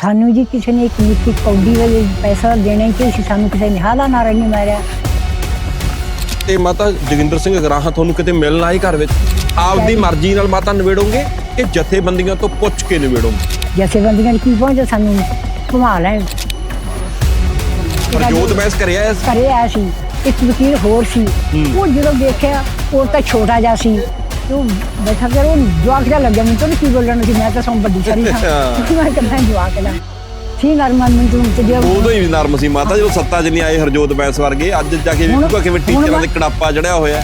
ਸਾਨੂੰ ਜੀ ਕਿਸੇ ਨੇ ਇੱਕ ਨਿੱਕੀ ਕੌਡੀ ਵਾਲੇ ਪੈਸਾ ਦੇਣਾ ਕਿ ਅਸੀਂ ਸਾਨੂੰ ਕਿਸੇ ਨੇ ਹਾਲਾ ਨਾਰਾ ਨਹੀਂ ਮਾਰਿਆ? ਤੇ ਮਾਤਾ ਜੋਗਿੰਦਰ ਸਿੰਘ ਗਰਾਹਾਂ ਤੁਹਾਨੂੰ ਕਿਤੇ ਮਿਲਣ ਆਏ ਘਰ ਵਿੱਚ? ਆਪਦੀ ਮਰਜ਼ੀ ਨਾਲ ਮਾਤਾ ਨਿਬੇੜੋਗੇ ਕਿ ਜਥੇਬੰਦੀਆਂ ਤੋਂ ਪੁੱਛ ਕੇ ਨਿਬੇੜੋਗੇ? ਜਥੇਬੰਦੀਆਂ ਨੇ ਕੀ ਪਹੁੰਚੇ ਸਾਨੂੰ? ਘੁਮਾ ਲੈਣ ਪ੍ਰਜੋਤ ਬਹਿਸ ਕਰਿਆ ਇਸ ਕਰੇ ਸੀ। ਇੱਕ ਵਕੀਲ ਹੋਰ ਸੀ। ਉਹ ਜਦੋਂ ਦੇਖਿਆ ਉਹ ਤਾਂ ਛੋਟਾ ਜਿਹਾ ਸੀ। ਤੇ ਉਹ ਬੈਠਾ ਕਰ ਉਹ ਜਵਾਕ ਜਿਹਾ ਲੱਗਿਆ ਮੈਨੂੰ ਤਾਂ ਨੀ ਕੀ ਬੋਲਣ ਸੀ ਮੈਂ ਤਾਂ ਸੌਂ ਵੱਡੀ ਸਾਰੀ ਸਾਂ ਮੈਂ ਕਹਿੰਦਾ ਜਵਾਕ ਦਾ ਸੀ ਨਰਮਨ ਮੈਨੂੰ ਤੂੰ ਤੇ ਜੇ ਉਦੋਂ ਹੀ ਨਰਮ ਸੀ ਮਾਤਾ ਜਦੋਂ ਸੱਤਾ 'ਚ ਨਹੀਂ ਆਏ ਹਰਜੋਤ ਬੈਂਸ ਵਰਗੇ ਅੱਜ ਜਾ ਕੇ ਹੁਣ- ਵੇਖੂਗਾ ਕਿਵੇਂ ਹੁਣ ਟੀਚਰਾਂ ਦੇ ਮੈਂ- ਕੜਾਪਾ ਜੜਿਆ ਹੋਇਆ।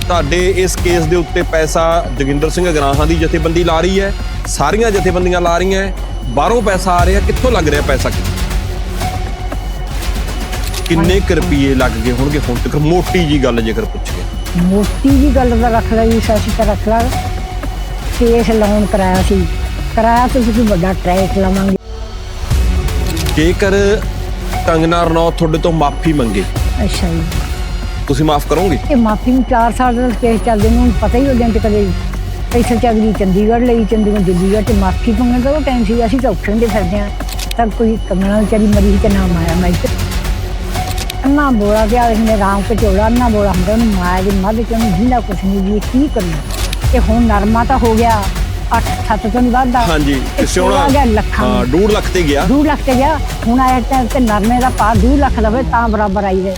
ਤੁਹਾਡੇ ਇਸ ਕੇਸ ਦੇ ਉੱਤੇ ਪੈਸਾ ਜੋਗਿੰਦਰ ਸਿੰਘ ਗਰਾਹਾਂ ਦੀ ਜਥੇਬੰਦੀ ਲਾ ਰਹੀ ਹੈ ਸਾਰੀਆਂ ਜਥੇਬੰਦੀਆਂ ਲਾ ਰਹੀਆਂ ਬਾਹਰੋਂ ਪੈਸਾ ਆ ਰਿਹਾ ਕਿੱਥੋਂ ਲੱਗ ਰਿਹਾ ਪੈਸਾ? ਕਿੰਨੇ ਕੁ ਰੁਪਏ ਲੱਗ ਗਏ ਹੋਣਗੇ ਹੁਣ ਤੱਕ? ਮੋਟੀ ਜੀ ਗੱਲ ਜੇਕਰ ਪੁੱਛੀਏ। ਮੋਟੀ ਜੀ ਗੱਲ ਦਾ ਰੱਖ ਲਈ ਸਾਸੀ ਤਾਂ ਰੱਖ ਲਾ। ਕੇਸ ਲਾਉਣ ਕਰਾਇਆ ਸੀ। ਕਰਾਇਆ ਤਾਂ ਤੁਸੀਂ ਵੱਡਾ ਟਰੈਕ ਲਵਾਂਗੇ। ਜੇਕਰ ਕੰਗਨਾ ਰਣੌਤ ਤੁਹਾਡੇ ਤੋਂ ਮਾਫੀ ਮੰਗੇ ਅੱਛਾ ਜੀ। ਤੁਸੀਂ ਮਾਫ ਕਰੋਗੇ? ਇਹ ਮਾਫੀ ਨੂੰ 4 ਸਾਲ ਦਾ ਕੇਸ ਚੱਲਦੇ ਨੂੰ ਪਤਾ ਹੀ ਹੋ ਜਾਂਦਾ ਕਦੇ। ਪੈਸੇ ਚੱਕਦੀ ਚੰਡੀਗੜ੍ਹ ਲਈ ਚੰਡੀਗੜ੍ਹ ਦਿੱਲੀ ਤੇ ਮਾਫੀ ਮੰਗਣ ਦਾ ਟਾਈਮ ਸੀ ਅਸੀਂ ਤਾਂ ਔਖੇ ਹੁੰਦੇ ਫਿਰਦੇ ਆ ਤਾਂ ਕੋਈ ਕੰਗਣਾ ਵਿਚਾਰੀ ਮਰੀ ਤੇ ਨਾਮ ਆਇਆ ਮੈਂ ਇੱਥੇ। ਅੰਨਾ ਬੋਲਾ ਗਿਆ ਇਹਨੇ ਰਾਮ ਕਚੋਲਾ ਅੰਨਾ ਬੋਲਾ ਹੁੰਦਾ ਉਹਨੂੰ ਮਾਇਆ ਦੀ ਮੱਧ ਚ ਉਹਨੂੰ ਜਿੰਦਾ ਕੁਛ ਨਹੀਂ ਜੀ ਕੀ ਕਰਨਾ ਤੇ ਹੁਣ ਨਰਮਾ ਤਾਂ ਹੋ ਗਿਆ 8 7 ਤੋਂ ਨਹੀਂ ਵੱਧਦਾ। ਹਾਂਜੀ ਤੇ ਸਿਉਣਾ ਆ ਗਿਆ ਲੱਖਾਂ। ਹਾਂ 2 ਲੱਖ ਤੇ ਗਿਆ। 2 ਲੱਖ ਤੇ ਗਿਆ। ਹੁਣ ਆਇਆ ਤਾਂ ਤੇ ਨਰਮੇ ਦਾ ਪਾ 2 ਲੱਖ ਦਾ ਹੋਵੇ ਤਾਂ ਬਰਾਬਰ ਆਈ ਦੇ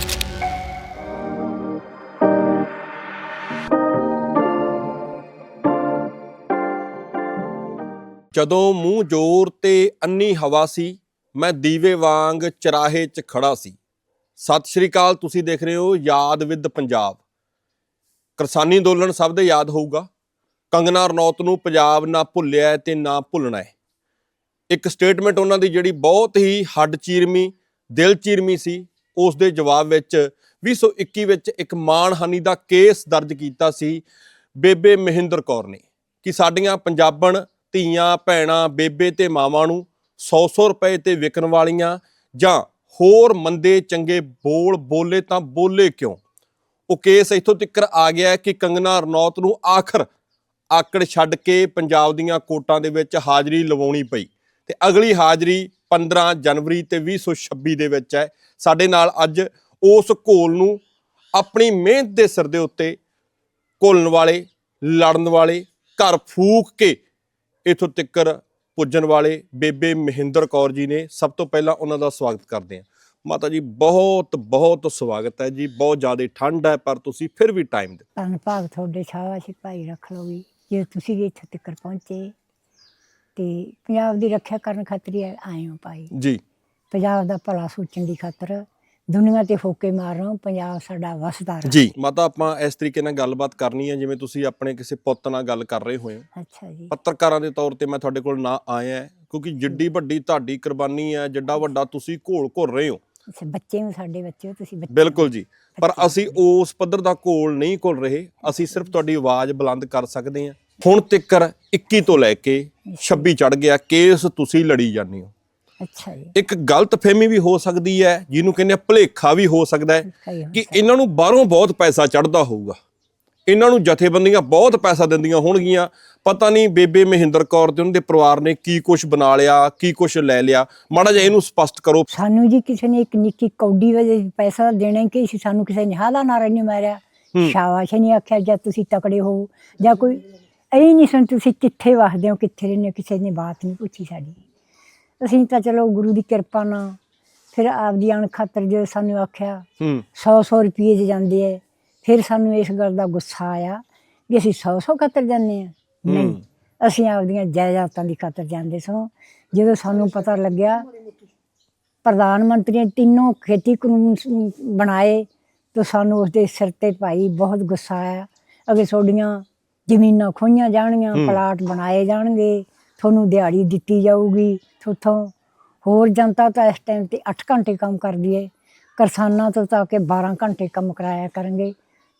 ਜਦੋਂ ਮੂੰਹ ਜ਼ੋਰ ਤੇ ਅੰਨੀ ਹਵਾ ਸੀ ਮੈਂ ਦੀਵੇ ਵਾਂਗ ਚਰਾਹੇ 'ਚ ਖੜਾ ਸੀ। ਸਤਿ ਸ਼੍ਰੀ ਅਕਾਲ, ਤੁਸੀਂ ਦੇਖ ਰਹੇ ਹੋ ਯਾਦ ਵਿਦ ਪੰਜਾਬ। ਕਿਸਾਨੀ ਅੰਦੋਲਨ ਸਭ ਦੇ ਯਾਦ ਹੋਊਗਾ। ਕੰਗਨਾ ਰਣੌਤ ਨੂੰ ਪੰਜਾਬ ਨਾ ਭੁੱਲਿਆ ਹੈ ਤੇ ਨਾ ਭੁੱਲਣਾ ਹੈ। ਇੱਕ ਸਟੇਟਮੈਂਟ ਉਹਨਾਂ ਦੀ ਜਿਹੜੀ ਬਹੁਤ ਹੀ ਹੱਡ ਚੀਰਮੀ ਦਿਲ ਚੀਰਮੀ ਸੀ। ਉਸ ਦੇ ਜਵਾਬ ਵਿੱਚ 2021 ਵਿੱਚ ਇੱਕ ਮਾਣਹਾਨੀ ਦਾ ਕੇਸ ਦਰਜ ਕੀਤਾ ਸੀ ਬੇਬੇ ਮਹਿੰਦਰ ਕੌਰ ਨੇ ਕਿ ਸਾਡੀਆਂ ਪੰਜਾਬਣ ਧੀਆਂ, ਭੈਣਾਂ, ਬੇਬੇ ਤੇ ਮਾਵਾਂ ਨੂੰ 100-100 ਰੁਪਏ ਤੇ ਵਿਕਣ ਵਾਲੀਆਂ ਜਾਂ ਹੋਰ ਮੰਦੇ, ਚੰਗੇ, ਬੋਲ, ਬੋਲੇ ਤਾਂ ਬੋਲੇ ਕਿਉਂ? ਉਹ ਕੇਸ ਇੱਥੋਂ ਤੱਕ ਆ ਗਿਆ ਕਿ ਕੰਗਨਾ ਰਣੌਤ ਨੂੰ ਆਖਰ ਆਕੜ ਛੱਡ ਕੇ ਪੰਜਾਬ ਦੀਆਂ ਕੋਟਾਂ ਦੇ ਵਿੱਚ ਹਾਜ਼ਰੀ ਲਵਾਉਣੀ ਪਈ ਤੇ ਅਗਲੀ ਹਾਜ਼ਰੀ 15 ਜਨਵਰੀ ਤੇ 2026 ਦੇ ਵਿੱਚ ਹੈ। ਸਾਡੇ ਨਾਲ ਅੱਜ ਉਸ ਘੋਲ ਨੂੰ ਆਪਣੀ ਮਿਹਨਤ ਦੇ ਸਿਰ ਦੇ ਉੱਤੇ ਘੋਲਣ ਵਾਲੇ, ਲੜਨ ਵਾਲੇ, ਘਰ ਫੂਕ ਕੇ ਇਥੋਂ ਤੱਕਰ ਪੁੱਜਣ ਵਾਲੇ ਬੇਬੇ ਮਹਿੰਦਰ ਕੌਰ ਜੀ ਨੇ ਸਭ ਤੋਂ ਪਹਿਲਾਂ ਉਹਨਾਂ ਦਾ ਸਵਾਗਤ ਕਰਦੇ ਹਾਂ। ਮਾਤਾ ਜੀ ਬਹੁਤ ਬਹੁਤ ਸਵਾਗਤ ਹੈ ਜੀ। ਬਹੁਤ ਜ਼ਿਆਦਾ ਠੰਡ ਹੈ ਪਰ ਤੁਸੀਂ ਫਿਰ ਵੀ ਟਾਈਮ ਦਿੱਤਾ ਧੰਨ ਭਾਗ ਤੁਹਾਡੇ ਸ਼ਾਬਾਸ਼ ਭਾਈ ਰੱਖ ਲਓ ਵੀ। ਜੇ ਤੁਸੀਂ ਵੀ ਇੱਥੇ ਤੱਕ ਪਹੁੰਚੇ ਤੇ ਪੰਜਾਬ ਦੀ ਰੱਖਿਆ ਕਰਨ ਖਾਤਰ ਹੀ ਆਏ ਹੋ ਭਾਈ। ਜੀ। ਪੰਜਾਬ ਦਾ ਭਲਾ ਸੋਚਣ ਦੀ ਖਾਤਰ ਦੁਨੀਆ ਤੇ ਫੋਕੇ ਮਾਰ ਰਹੇ ਹੋ ਪੰਜਾਬ ਸਾਡਾ ਵਸਦਾ ਰਹੇ ਜੀ। ਮਾਤਾ ਆਪਾਂ ਇਸ ਤਰੀਕੇ ਨਾਲ ਗੱਲਬਾਤ ਕਰਨੀ ਹੈ ਜਿਵੇਂ ਤੁਸੀਂ ਆਪਣੇ ਕਿਸੇ ਪੁੱਤ ਨਾਲ ਗੱਲ ਕਰ ਰਹੇ ਹੋਏ ਹੋ। ਅੱਛਾ ਜੀ। ਪੱਤਰਕਾਰਾਂ ਦੇ ਤੌਰ ਤੇ ਮੈਂ ਤੁਹਾਡੇ ਕੋਲ ਨਾ ਆਇਆ ਹੈ, ਕਿਉਂਕਿ ਜਿੱਡੀ ਵੱਡੀ ਤੁਹਾਡੀ ਕੁਰਬਾਨੀ ਹੈ ਜਿੱਡਾ ਵੱਡਾ ਤੁਸੀਂ ਘੋਲ ਘੁਰ ਰਹੇ ਹੋ। ਅੱਛਾ ਬੱਚੇ ਨੂੰ ਸਾਡੇ ਬੱਚੇ ਹੋ ਤੁਸੀਂ ਬੱਚੇ ਬਿਲਕੁਲ ਜੀ। ਪਰ ਅਸੀਂ ਉਸ ਪੱਧਰ ਦਾ ਘੋਲ ਨਹੀਂ ਘੁਲ ਰਹੇ ਅਸੀਂ ਸਿਰਫ ਤੁਹਾਡੀ ਆਵਾਜ਼ ਬੁਲੰਦ ਕਰ ਸਕਦੇ ਹਾਂ। ਹੁਣ ਤੱਕਰ 21 ਤੋਂ ਲੈ ਕੇ 26 ਚੜ ਗਿਆ ਕੇਸ ਤੁਸੀਂ ਲੜੀ ਜਾਂਦੇ ਹੋ। ਅੱਛਾ ਜੀ। ਇੱਕ ਗਲਤ ਫਹਿਮੀ ਵੀ ਹੋ ਸਕਦੀ ਹੈ ਜਿਹਨੂੰ ਕਹਿੰਦੇ ਆ ਭੁਲੇਖਾ ਵੀ ਹੋ ਸਕਦਾ ਹੈ ਕਿ ਇਹਨਾਂ ਨੂੰ ਬਾਹਰੋਂ ਬਹੁਤ ਪੈਸਾ ਚੜਦਾ ਹੋਊਗਾ। ਇਹਨਾਂ ਨੂੰ ਜਥੇਬੰਦੀਆਂ ਬਹੁਤ ਪੈਸਾ ਦਿੰਦੀਆਂ ਹੋਣਗੀਆਂ। ਪਤਾ ਨਹੀਂ ਬੇਬੇ ਮਹਿੰਦਰ ਕੌਰ ਤੇ ਉਹਨਾਂ ਦੇ ਪਰਿਵਾਰ ਨੇ ਕੀ ਕੁਝ ਬਣਾ ਲਿਆ ਕੀ ਕੁਝ ਲੈ ਲਿਆ। ਮਾੜਾ ਜਿਹਾ ਇਹਨੂੰ ਸਪਸ਼ਟ ਕਰੋ। ਸਾਨੂੰ ਜੀ ਕਿਸੇ ਨੇ ਇੱਕ ਨਿੱਕੀ ਕੌਡੀ ਵਜੇ ਪੈਸਾ ਦੇਣਾ ਕਿ ਸਾਨੂੰ ਕਿਸੇ ਨੇ ਹਾਲਾ ਨਾਰਾ ਨਹੀਂ ਮਾਰਿਆ? ਸ਼ਾਬਾਸ਼ ਨਹੀਂ ਆਖਿਆ ਜਾਂ ਤੁਸੀਂ ਤਕੜੇ ਹੋ ਜਾਂ ਕੋਈ ਐ ਨਹੀਂ ਸੁਣ ਤੁਸੀਂ ਕਿੱਥੇ ਵਸਦੇ ਹੋ ਕਿੱਥੇ ਰਹਿੰਦੇ ਹੋ ਕਿਸੇ ਨੇ ਬਾਤ ਨਹੀਂ ਪੁੱਛੀ ਸਾਡੀ। ਅਸੀਂ ਤਾਂ ਚਲੋ ਗੁਰੂ ਦੀ ਕਿਰਪਾ ਨਾਲ ਫਿਰ ਆਪਦੀ ਅਣ ਖਾਤਰ ਜੋ ਸਾਨੂੰ ਆਖਿਆ ਹੂੰ। 100 100 ਰੁਪਏ ਚ ਜਾਂਦੇ ਐ ਫਿਰ ਸਾਨੂੰ ਇਸ ਗੱਲ ਦਾ ਗੁੱਸਾ ਆਇਆ ਵੀ ਅਸੀਂ 100 100 ਖਾਤਰ ਜਾਂਦੇ ਆ। ਨਹੀਂ ਅਸੀਂ ਆਪਦੀਆਂ ਜਾਇਦਾਦਾਂ ਦੀ ਖਾਤਰ ਜਾਂਦੇ ਸਾਂ। ਜਦੋਂ ਸਾਨੂੰ ਪਤਾ ਲੱਗਿਆ ਪ੍ਰਧਾਨ ਮੰਤਰੀ ਨੇ ਤਿੰਨੋਂ ਖੇਤੀ ਕਾਨੂੰਨ ਬਣਾਏ ਤਾਂ ਸਾਨੂੰ ਉਸ ਦੇ ਸਿਰ ਤੇ ਭਾਈ ਬਹੁਤ ਗੁੱਸਾ ਆਇਆ। ਅਗੇ ਤੁਹਾਡੀਆਂ ਜ਼ਮੀਨਾਂ ਖੋਈਆਂ ਜਾਣਗੀਆਂ। ਪਲਾਟ ਬਣਾਏ ਜਾਣਗੇ ਤੁਹਾਨੂੰ ਦਿਹਾੜੀ ਦਿੱਤੀ ਜਾਊਗੀ ਤੁਹਾਥੋਂ ਹੋਰ ਜਨਤਾ ਤਾਂ ਇਸ ਟਾਈਮ ਤੇ 8 ਘੰਟੇ ਕੰਮ ਕਰਦੀ ਹੈ। ਕਿਸਾਨਾਂ ਤੋਂ ਤਾਂ ਕਿ 12 ਘੰਟੇ ਕੰਮ ਕਰਾਇਆ ਕਰਨਗੇ।